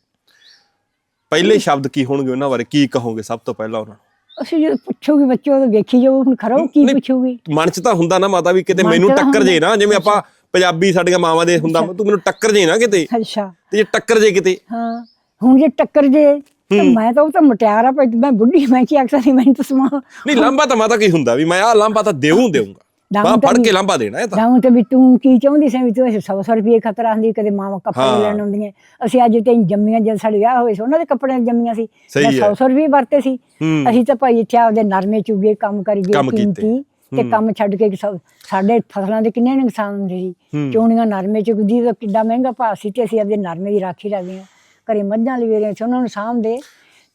ਪਹਿਲੇ ਸ਼ਬਦ ਕੀ ਹੋਣਗੇ ਉਹਨਾਂ ਬਾਰੇ? ਕੀ ਕਹੋਗੇ ਸਭ ਤੋਂ ਪਹਿਲਾਂ ਉਹਨਾਂ ਨੂੰ? ਅਸੀਂ ਜਦੋਂ ਪੁੱਛੋਗੇ ਬੱਚੇ ਉਹ ਤਾਂ ਵੇਖੀ ਜਾਓ ਹੁਣ ਖਰਾ ਉਹ ਕੀ ਨਹੀਂ। ਪੁੱਛੂਗੀ? ਮਨ 'ਚ ਤਾਂ ਹੁੰਦਾ ਨਾ ਮਾਤਾ ਵੀ ਕਿਤੇ ਮਨ 'ਚ ਮੈਨੂੰ ਤਾਂ ਟੱਕਰ ਜੇ। ਨਾ ਜਿਵੇਂ ਆਪਾਂ ਪੰਜਾਬੀ ਸਾਡੀਆਂ ਮਾਵਾਂ ਦੇ ਹੁੰਦਾ ਤੂੰ ਮੈਨੂੰ ਟੱਕਰ ਜੇ ਨਾ ਕਿਤੇ। ਅੱਛਾ। ਤੇ ਜੇ ਟੱਕਰ ਜੇ ਕਿਤੇ। ਹਾਂ ਹੁਣ ਜੇ ਟੱਕਰ ਜੇ ਤਾਂ ਮੈਂ ਤਾਂ ਉਹ ਤਾਂ ਮਟਿਆਰ ਆ ਪਰ ਮੈਂ ਬੁੱਢੀ ਮੈਂ ਕੀ ਅਕਸਰ ਨਹੀਂ ਮੈਨੂੰ ਤਾਂ ਸਮਾ ਨਹੀਂ ਲਾਂਭਾ ਤਾਂ ਮਾਤਾ ਕੀ ਹੁੰਦਾ ਵੀ ਮੈਂ ਆਹ ਲਾਂਭਾ ਤਾਂ ਦੇਉਂ ਲਾਂਭਾ ਬਾ ਫੜ ਕੇ ਲਾਂਭਾ ਦੇਣਾ ਇਹ ਤਾਂ। ਜਾਉਂ ਤੇ ਵੀ ਤੂੰ ਕੀ ਚਾਹੁੰਦੀ ਸੀ ਵੀ ਤੂੰ 100 100 ਰੁਪਏ ਖਤਰਾ ਹੁੰਦੀ ਕਦੇ ਮਾਵਾ ਕੱਪੜੇ। ਲੈਣ ਆਉਂਦੀਆਂ। ਅਸੀਂ ਅੱਜ ਤੇ ਜੰਮੀਆਂ ਜਦ ਸਾਡੇ ਵਿਆਹ ਹੋਏ ਸੀ ਉਹਨਾਂ ਦੇ ਕੱਪੜਿਆਂ 'ਚ ਜੰਮੀਆਂ ਸੀ। ਹੈ। 100 100 ਰੁਪਏ ਵਰਤੇ ਸੀ। ਅਸੀਂ ਤਾਂ ਭਾਈ ਇੱਥੇ ਆਪਦੇ ਨਰਮੇ ਚੁਗੇ ਕੰਮ ਕਰੀਏ ਕੰਮ ਕੀਤੇ। ਕੀਮਤੀ ਤੇ ਕੰਮ ਛੱਡ ਕੇ ਸਾਡੇ ਫਸਲਾਂ ਦੇ ਕਿੰਨੇ ਨੁਕਸਾਨ ਹੁੰਦੇ ਸੀ। ਚੋਣੀਆਂ ਨਰਮੇ ਚੁਗਦੀ ਤਾਂ ਕਿੱਡਾ ਮਹਿੰਗਾ ਭਾਅ ਸੀ ਤੇ ਅਸੀਂ ਆਪਦੇ ਨਰਮੇ ਦੀ ਰਾਖੀ ਰੱਖਦੇ ਹਾਂ। ਘਰੇ ਮੱਝਾਂ ਲਵੇਰੇ ਸੀ ਉਹਨਾਂ ਨੂੰ ਸਾਂਭਦੇ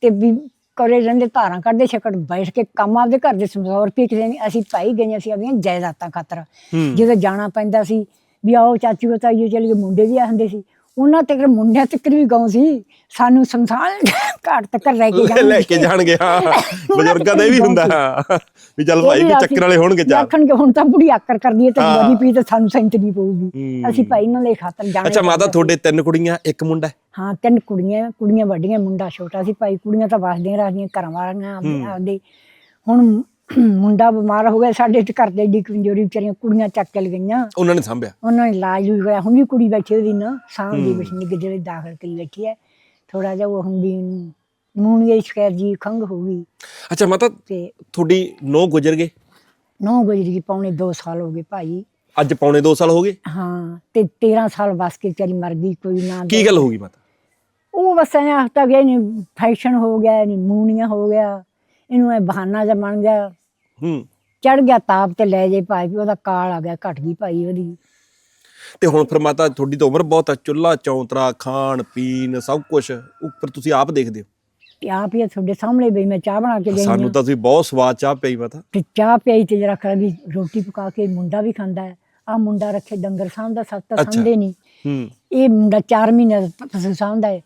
ਤੇ ਵੀ ਕਰੇ ਰਹਿੰਦੇ ਧਾਰਾਂ ਕੱਢਦੇ ਛਕੜ ਬੈਠ ਕੇ ਕੰਮ ਆਪਦੇ ਘਰ ਦੇ 100 ਰੁਪਏ ਕਿਸੇ ਨੇ ਅਸੀਂ ਪਾਈ ਗਈਆਂ ਸੀ ਆਪਦੀਆਂ ਜਾਇਦਾਦਾਂ ਖਾਤਰ। ਜਦੋਂ ਜਾਣਾ ਪੈਂਦਾ ਸੀ ਵੀ ਆਓ ਚਾਚੀ ਬਤਾਈਏ ਚਲ ਗਏ ਮੁੰਡੇ ਵੀ ਆਉਂਦੇ ਸੀ। ਉਹਨਾਂ ਤੱਕ ਮੁੰਡਿਆਂ ਤੱਕ ਵੀ ਗਾਉਂ ਸੀ। ਸਾਨੂੰ ਸੰਸਾਰ ਘਾਟ ਤੱਕ ਲੈ ਕੇ ਲੈ- ਲੈ ਕੇ ਜਾਣਗੇ। ਜਾਣਗੇ ਹਾਂ ਬਜ਼ੁਰਗਾਂ ਦਾ ਇਹ ਵੀ ਹੁੰਦਾ। ਹਾਂ ਵੀ ਚੱਲ ਭਾਈ ਵੀ ਚੱਕਰ ਵਾਲੇ ਹੋਣਗੇ ਚਾਰ ਆਖਣਗੇ ਹੁਣ ਤਾਂ ਬੁੜੀ ਆਕਰ ਕਰਦੀ ਹੈ ਤੇ। ਬੜੀ ਪੀ ਤੇ ਸਾਨੂੰ ਸੈਂਟ ਨਹੀਂ ਪਊਗੀ। ਅਸੀਂ ਭਾਈ ਇਹਨਾਂ ਦੇ ਖਾਤਰ ਜਾਣਾ ਅੱਛਾ ਮਾਤਾ ਤੁਹਾਡੇ ਤਿੰਨ ਕੁੜੀਆਂ ਇੱਕ ਮੁੰਡਾ ਹੈ? ਤਿੰਨ ਕੁੜੀਆਂ ਕੁੜੀਆਂ ਵੱਡੀਆਂ ਮੁੰਡਾ ਛੋਟਾ ਸੀ। ਭਾਈ ਕੁੜੀਆਂ ਤਾਂ ਵਸਦੀਆਂ ਰਹਿੰਦੀਆਂ ਘਰਾਂ ਵਾਲੀਆਂ ਆਪਦੇ। ਹੁਣ ਮੁੰਡਾ ਬਿਮਾਰ ਹੋ ਗਿਆ ਸਾਡੇ ਤੇ ਘਰ ਦੇ ਕਮਜ਼ੋਰੀ ਵਿਚਾਰੀਆਂ ਕੁੜੀਆਂ ਚੱਕ ਚਲ ਗਈਆਂ ਉਹਨਾਂ ਨੇ ਸੰਭਿਆ? ਉਹਨਾਂ ਨੇ ਇਲਾਜ ਵੀ ਹੋਇਆ ਹੁਣ ਵੀ ਕੁੜੀ ਬੈਠੀ ਉਹਦੀ ਨਾ ਸਾਂਭ ਦੀ ਨਿੱਕੇ ਜਿਹੜੇ ਦਾਖਲ ਕਰੀ ਬੈਠੀ ਹੈ। ਥੋੜਾ ਜਿਹਾ ਉਹ ਹੁੰਦੀ ਨੂਨ ਦੀ ਸ਼ਿਕਾਇਤ ਜੀ ਖੰਗ ਹੋ ਗਈ। ਅੱਛਾ ਮਾਤਾ ਤੇ ਤੁਹਾਡੀ ਨੋ ਗੁਜ਼ਰ ਗਏ ਨੌ ਗੁਜਰੀ ਪੌਣੇ 2 ਸਾਲ ਹੋ ਗਏ ਭਾਈ। ਅੱਜ ਪੌਣੇ 2 ਸਾਲ ਹੋ ਗਏ? ਹਾਂ ਤੇ 13 ਸਾਲ ਬਸ ਕੇ ਵਿਚਾਰੀ ਮਰ ਗਈ ਕੋਈ ਨਾ ਕੀ ਗੱਲ ਹੋ ਗਈ ਮਾਤਾ? ਉਹ ਬਸ ਐਂ ਹਫਤਾ ਗਿਆ ਨਹੀਂ ਫੈਸ਼ਨ ਹੋ ਗਿਆ ਨਹੀਂ ਮੂਨੀਆਂ ਹੋ ਗਿਆ ਇਹਨੂੰ ਇਹ ਬਹਾਨਾ ਜਿਹਾ ਬਣ ਗਿਆ। ਹੂੰ। ਚੜ ਗਿਆ ਤਾਪ ਤੇ ਲੈ ਜੇ ਭਾਈ ਵੀ ਉਹਦਾ ਕਾਲ ਆ ਗਿਆ ਘਟ ਗਈ ਭਾਈ ਉਹਦੀ। ਤੇ ਹੁਣ ਫਿਰ ਮਾਤਾ ਤੁਹਾਡੀ ਤਾਂ ਉਮਰ ਬਹੁਤ ਆ ਚੁੱਲਾ ਚੌਂਤਰਾ ਖਾਣ ਪੀਣ ਸਭ ਕੁਝ ਉੱਪਰ ਤੁਸੀਂ ਆਪ ਦੇਖਦੇ ਹੋ? ਤੇ ਆਪ ਹੀ ਤੁਹਾਡੇ ਸਾਹਮਣੇ ਬਈ ਮੈਂ ਚਾਹ ਬਣਾ ਕੇ ਦੇਣੀ ਸਾਨੂੰ ਤਾਂ ਤੁਸੀਂ ਬਹੁਤ ਸਵਾਦ ਚਾਹ ਪਈ ਮਾਤਾ। ਤੇ ਚਾਹ ਪਿਆਈ ਤੇ ਜਰਾ ਕਰ ਵੀ ਰੋਟੀ ਪਕਾ ਕੇ ਮੁੰਡਾ ਵੀ ਖਾਂਦਾ ਹੈ। ਆ ਮੁੰਡਾ ਰੱਖੇ ਡੰਗਰ ਸਾਂਭਦਾ ਸੱਤ ਅੱਛਾ। ਸਾਂਭਦੇ ਨਹੀਂ ਹੂੰ। ਇਹ ਮੁੰਡਾ 4 ਮਹੀਨੇ ਦਾ ਪਸ਼ੂ ਸਾਂਭਦਾ ਹੈ।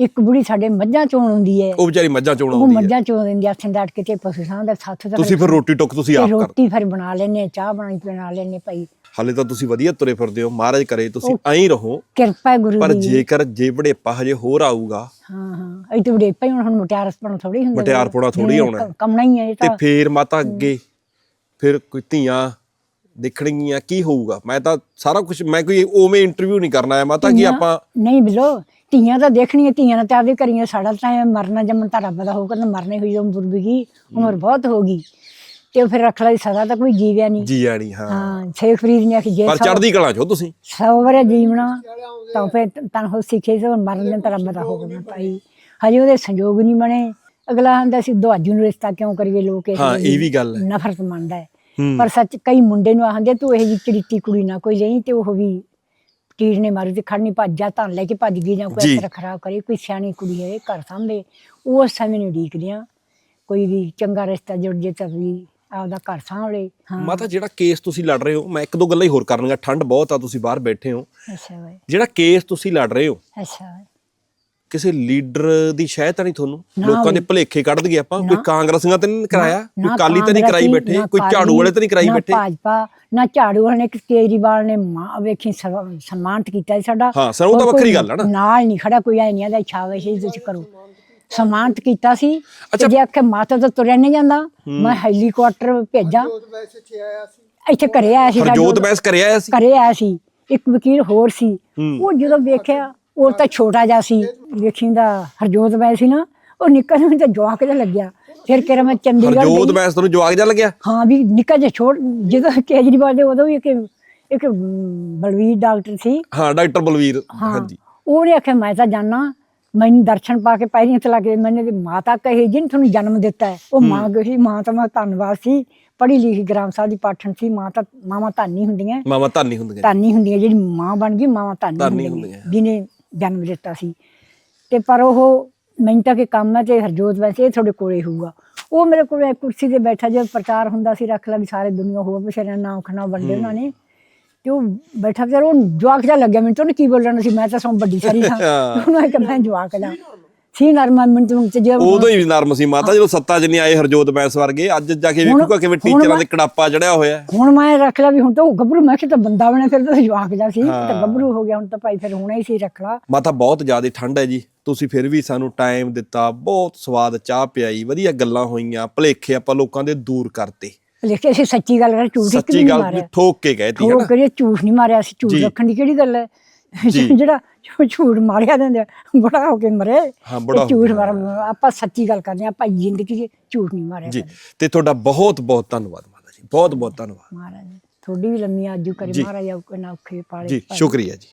ਇੱਕ ਬੁੜੀ ਸਾਡੇ ਮੱਝਾਂ ਚੋਣ ਹੁੰਦੀ ਹੈ ਉਹ ਵਿਚਾਰੀ ਮੱਝਾਂ ਚੋਣ ਉਹ ਆਉਂਦੀ ਹੈ ਮੱਝਾਂ ਚੋਣ ਦਿੰਦੀ ਹੱਥਾਂ ਡਾਟ ਕੇ ਤੇ ਪਸ਼ੂ ਸੱਤ ਦਾ ਤੁਸੀਂ ਫਿਰ ਰੋਟੀ ਟੁੱਕ ਤੁਸੀਂ ਆਪ ਕਰ ਰੋਟੀ ਫਿਰ ਬਣਾ ਲੈਨੇ ਚਾਹ ਬਣਾ ਬਣਾ ਲੈਨੇ ਭਾਈ। ਹਾਲੇ ਤਾਂ ਤੁਸੀਂ ਵਧੀਆ ਤੁਰੇ ਫਿਰਦੇ ਹੋ ਮਹਾਰਾਜ ਕਰੇ ਤੁਸੀਂ ਐਂ ਹੀ ਰਹੋ। ਕਿਰਪਾ ਹੈ ਗੁਰੂ ਪਰ ਜੇਕਰ ਜੇ ਵਡੇਪਾ ਹਜੇ ਹੋਰ ਆਊਗਾ। ਹਾਂ ਹਾਂ। ਇਹ ਤੇ ਬੜੇ ਪਈ ਹੁਣ ਹੁਣ ਮਟਿਆਰਸਪਣ ਥੋੜੀ ਹੁੰਦਾ ਮਟਿਆਰਪੁਣਾ ਨਹੀਂ, ਆਉਣਾ। ਹੈ। ਕਮਣਾ ਹੀ ਹੈ ਇਹ ਤੇ। ਤਾਂ ਫੇਰ ਮਾਤਾ ਅੱਗੇ ਫਿਰ ਕੋਈ ਧੀਆਂ ਦੇਖਣਗੀਆਂ ਕੀ ਹੋਊਗਾ? ਮੈਂ ਤਾਂ ਸਾਰਾ ਕੁਝ ਮੈਂ ਕੋਈ ਉਵੇਂ ਇੰਟਰਵਿਊ ਨਹੀਂ ਕਰਨਾ ਹੈ ਮਾਤਾ ਕਿ ਧੀਆਂ- ਆਪਾਂ ਨਹੀਂ ਬਿਲੋ ਧੀਆਂ ਤਾਂ ਦੇਖਣੀਆਂ ਧੀਆਂ ਨੇ ਤਾਂ ਆਪਦੇ ਕਰੀਆਂ ਸਾਡਾ ਤਾਂ ਐਂ ਮਰਨਾ ਜੰਮਣ ਤਾਂ ਰੱਬ ਦਾ ਹੋਊਗਾ ਨਾ ਮਰਨੇ ਹੋਈ ਉਮਰ ਵੀ ਉਮਰ ਬਹੁਤ ਹੋ ਗਈ। ਤੇ ਉਹ ਫਿਰ ਰੱਖ ਲਈ ਸਦਾ ਤਾਂ ਕੋਈ ਜੀਵਿਆ ਨਹੀਂ। ਜੀ ਆਣੀ ਹਾਂ। ਹਾਂ ਸ਼ੇਖ ਫਰੀਦ ਨੇ ਆਖੀ ਜੇ ਪਰ ਚੜ੍ਹਦੀ ਕਲਾ ਚੋ ਤੁਸੀਂ। ਸੌ ਵਰੇ ਜੀਵਣਾ ਤਾਂ ਫਿਰ ਤਨ ਹੋ ਸਿੱਖੇ ਸੋ ਮਰਨ ਤਾਂ ਰੱਬ ਦਾ ਹੋਊਗਾ ਭਾਈ। ਹਜੇ ਉਹਦੇ ਸੰਜੋਗ ਨਹੀਂ ਬਣੇ। ਅਗਲਾ ਆਂਦਾ ਸੀ ਦੁਹਾਜੂ ਨੂੰ ਰਿਸ਼ਤਾ ਕਿਉਂ ਕਰੀਏ ਲੋਕ ਹਾਂ, ਇਹ ਵੀ ਗੱਲ ਹੈ। ਨਫ਼ਰਤ ਮੰਨਦਾ ਹੂੰ। ਪਰ ਸੱਚ ਕਈ ਮੁੰਡੇ ਨੂੰ ਆਂਦੇ ਤੂੰ ਇਹ ਜਿਹੀ ਚੜੀਤੀ ਕੁੜੀ ਨਾ ਕੋਈ ਜਈ ਤੇ ਉਹ ਵੀ ਟੀਰ ਨੇ ਮਾਰੀ ਤੇ ਖੜਨੀ ਭੱਜ ਜਾ ਤਾਂ ਲੈ ਕੇ ਭੱਜ ਗਈ ਜਾਂ ਕੋਈ ਜੀ। ਇਸ ਤਰ੍ਹਾਂ ਖਰਾਬ ਕਰੇ ਕੋਈ ਸਿਆਣੀ ਕੁੜੀ ਹੈ ਘਰ ਸਾਹਮਣੇ ਉਸ ਸਮੇਂ ਨੂੰ ਉਡੀਕਦੀਆਂ ਕੋਈ ਵੀ ਚੰਗਾ ਰਿਸ਼ਤਾ ਜੁੜ ਜੇ ਤਾਂ ਵੀ ਆਪਦਾ ਘਰ ਸਾਹਮਣੇ ਹਾਂ। ਮਾਤਾ ਜਿਹੜਾ ਕੇਸ ਤੁਸੀਂ ਲੜ ਰਹੇ ਹੋ ਮੈਂ ਇੱਕ ਦੋ ਗੱਲਾਂ ਹੀ ਹੋਰ ਕਰਨੀਆਂ ਠੰਡ ਬਹੁਤ ਆ ਤੁਸੀਂ ਬਾਹਰ ਬੈਠੇ ਹੋ। ਅੱਛਾ ਵੇ ਜਿਹੜਾ ਕੇਸ ਤੁਸੀਂ ਲੜ ਰਹੇ ਹੋ ਅੱਛਾ ਕਿਸੇ ਲੀਡਰ ਦੀ ਸ਼ਾਇਦ ਤਾਂ ਨਹੀਂ ਤੁਹਾਨੂੰ? ਨਾ ਲੋਕਾਂ ਦੇ। ਭਲੇਖੇ ਕੱਢ ਦਈਏ ਆਪਾਂ? ਕੋਈ ਨਾ। ਕਾਂਗਰਸੀਆਂ ਤੇ ਨਹੀਂ ਕਰਾਇਆ? ਕੋਈ ਨਾ ਕਾਲੀ ਤਾਂ ਨਹੀਂ ਕਰਾਈ ਬੈਠੇ? ਨਾ ਕੋਈ ਝਾੜੂ ਵਾਲੇ ਤਾਂ ਨਹੀਂ ਕਰਾਈ ਨਾ ਬੈਠੇ? ਭਾਜਪਾ ਨਾ ਝਾੜੂ ਵਾਲੇ ਨੇ ਕੇਜਰੀਵਾਲ ਨੇ ਮਾਂ ਵੇਖੀ ਸਨਮਾ- ਸਨਮਾਨਿਤ ਕੀਤਾ ਸੀ ਸਾਡਾ। ਹਾਂ, ਸਰ, ਉਹ ਤਾਂ ਵੱਖਰੀ ਗੱਲ ਆ ਨਾ। ਨਾਲ ਨਹੀਂ ਖੜਾ ਕੋਈ ਐ ਨਹੀਂ ਆਦਾ ਇੱਛਾ ਵੇ ਸੀ ਤੁਸੀਂ ਕਰੋ। ਸਨਮਾਨਿਤ ਕੀਤਾ ਸੀ। ਤੇ ਜੇ ਆਖੇ ਮਾਤਾ ਤੋਂ ਤੁਰਿਆ ਨਹੀਂ ਜਾਂਦਾ। ਮੈਂ ਹੈਲੀਕਾਪਟਰ ਭੇਜਾਂ। ਇੱਥੇ ਘਰੇ ਆਇਆ ਸੀ ਹਰਜੋਤ ਬੈਸ ਕਰਿਆ ਆਇਆ ਸੀ? ਘਰੇ ਆਇਆ ਸੀ। ਇੱਕ ਵਕੀਲ ਹੋਰ ਸੀ। ਹੂੰ। ਉਹ ਜਦੋਂ ਵੇਖਿਆ ਉਹ ਤਾਂ ਛੋਟਾ ਜਿਹਾ ਸੀ ਵੇਖੀਂਦਾ ਹਰਜੋਤ ਵੈ ਸੀ ਨਾ ਉਹ ਨਿੱਕਾ ਜਿਹਾ ਤਾਂ ਜਵਾਕ ਜਿਹਾ ਲੱਗਿਆ। ਫਿਰ ਕਿਹਾ ਮੈਂ ਚੰਡੀਗੜ੍ਹ ਹਰਜੋਤ। ਮੈਸ ਤੁਹਾਨੂੰ ਜਵਾਕ ਜਾ ਲੱਗਿਆ? ਹਾਂ ਵੀ ਨਿੱਕਾ ਜਿਹਾ ਛੋਟ ਜਦੋਂ ਕੇਜਰੀਵਾਲ ਦੇ ਉਦੋਂ ਵੀ ਇੱਕ ਇੱਕ ਬਲਵੀਰ ਡਾਕਟਰ ਸੀ। ਹਾਂ ਡਾਕਟਰ ਬਲਵੀਰ ਹਾਂਜੀ। ਉਹਨੇ ਆਖਿਆ ਮੈਂ ਤਾਂ ਜਾਣਾ ਮੈਨੂੰ ਦਰਸ਼ਨ ਪਾ ਕੇ ਪੈਰੀਂ ਤੇ ਲੱਗੇ ਮੈਨੇ ਮਾਤਾ ਕਹੀ ਜਿਹਨੇ ਤੁਹਾਨੂੰ ਜਨਮ ਦਿੱਤਾ ਹੈ। ਉਹ ਮਾਂ ਗਈ ਮਾਂ ਤਾਂ ਮੈਂ ਧੰਨਵਾਦ ਸੀ ਪੜ੍ਹੀ ਲਿਖੀ ਗ੍ਰਾਮ ਸਾਹਿਬ ਦੀ ਪਾਠਣ ਸੀ ਮਾਂ ਤਾਂ ਮਾਵਾਂ ਧਾਨੀ ਹੁੰਦੀਆਂ। ਮਾਮਾ ਧਾਨੀ ਹੁੰਦੀਆਂ। ਧਾਨੀ ਹੁੰਦੀਆਂ ਜਿਹੜੀ ਮਾਂ ਬਣ ਗਈ ਮਾਵਾਂ ਧਾਨੀ ਹੁੰਦੀਆਂ। ਜਿਹਨੇ ਜਨਮ ਦਿੱਤਾ ਸੀ। ਤੇ ਪਰ ਉਹ ਮੈਨੂੰ ਤਾਂ ਕਿ ਕੰਮ ਹੈ ਤੇ ਹਰਜੋਤ ਵੈਸੇ ਇਹ ਤੁਹਾਡੇ ਕੋਲੇ ਹੋਊਗਾ। ਉਹ ਮੇਰੇ ਕੋਲ ਕੁਰਸੀ ਤੇ ਬੈਠਾ ਜਦ ਪ੍ਰਚਾਰ ਹੁੰਦਾ ਸੀ ਰੱਖ ਲਾ ਵੀ ਸਾਰੇ ਦੁਨੀਆ ਹੋਰ ਬਸ਼ੇਰਾ ਨਾਮ ਖਣਾ ਵੰਡੇ ਉਹਨਾਂ ਨੇ। ਤੇ ਉਹ ਬੈਠਾ ਵਿਚਾਰਾ ਉਹ ਜਵਾਕ ਜਿਹਾ ਲੱਗਿਆ ਮੈਨੂੰ ਤਾਂ ਉਹਨੇ ਕੀ ਬੋਲਣਾ ਸੀ? ਮੈਂ ਤਾਂ ਸੌ ਵੱਡੀ ਸਾਰੀ ਸਾਂ। ਉਹਨੂੰ ਇੱਕ ਮੈਂ ਜਵਾਕ ਦਾ ਸੀ ਨਰਮਾ ਮੈਨੂੰ ਤੇ ਜੇ ਉਦੋਂ ਹੀ ਨਰਮ ਸੀ ਮਾਤਾ ਜਦੋਂ ਸੱਤਾ ਨਹੀਂ ਆਏ ਹਰਜੋਤ ਮੈਸ ਵਰਗੇ ਅੱਜ ਜਾ ਕੇ ਵੇਖੂਗਾ ਕਿਵੇਂ ਟੀਚਰਾਂ ਦੇ ਕੜਾਪਾ ਚੜਿਆ ਹੋਇਆ। ਹੁਣ ਮੈਂ ਰੱਖ ਲਿਆ ਵੀ ਹੁਣ ਤਾਂ ਗੱਭਰੂ ਮੈਂ ਕਿਹਾ ਤਾਂ ਬੰਦਾ ਬਣਿਆ ਫਿਰ ਤਾਂ ਜਵਾਕ ਜਾ ਸੀ ਤਾਂ ਗੱਭਰੂ ਹੋ ਗਿਆ ਹੁਣ ਤਾਂ ਭਾਈ ਫਿਰ ਹੋਣਾ ਹੀ ਸੀ ਰੱਖ ਲਾ। ਮਾਤਾ ਬਹੁਤ ਜ਼ਿਆਦਾ ਠੰਡ ਹੈ ਜੀ। ਤੁਸੀਂ ਫਿਰ ਵੀ ਸਾਨੂੰ ਟਾਈਮ ਦਿੱਤਾ ਬਹੁਤ ਸਵਾਦ ਚਾਹ ਪਿਆਈ ਵਧੀਆ ਗੱਲਾਂ ਹੋਈਆਂ ਭਲੇਖੇ ਆਪਾਂ ਲੋਕਾਂ ਦੇ ਦੂਰ ਕਰਤੇ। ਲਿਖੇ ਸੀ ਸੱਚੀ ਗੱਲ ਕਰ ਝੂਠ ਸੱਚੀ ਨਹੀਂ ਗੱਲ ਮਾਰਿਆ। ਠੋਕ ਕੇ ਕਹਿਤੀ ਹੈ ਝੂਠ ਨਹੀਂ ਮਾਰਿਆ ਸੀ ਝੂਠ। ਰੱਖਣ ਦੀ ਕਿਹੜੀ ਗੱਲ ਹੈ? ਜੀ। ਜਿਹੜਾ ਝੂਠ ਮਾਰਿਆ ਦਿੰਦੇ ਬੜਾ ਹੋ ਕੇ ਮਰੇ ਹਾਂ, ਬੜਾ ਝੂਠ ਹੋ ਮਾਰ ਆਪਾਂ ਸੱਚੀ ਗੱਲ ਕਰਦੇ ਹਾਂ ਆਪਾਂ ਜ਼ਿੰਦਗੀ 'ਚ ਝੂਠ ਨਹੀਂ ਮਾਰਿਆ ਜੀ। ਤੇ ਤੁਹਾਡਾ ਬਹੁਤ ਬਹੁਤ ਧੰਨਵਾਦ ਮਾਤਾ ਜੀ ਬਹੁਤ ਬਹੁਤ ਧੰਨਵਾਦ ਮਹਾਰਾਜ ਥੋੜੀ ਵੀ ਲੰਮੀ ਆਜੂ ਕਰੇ ਜੀ। ਮਹਾਰਾਜ ਔਖੇ ਨਾ ਔਖੇ ਪਾਲੇ ਜੀ ਭਾਈ। ਸ਼ੁਕਰੀਆ ਜੀ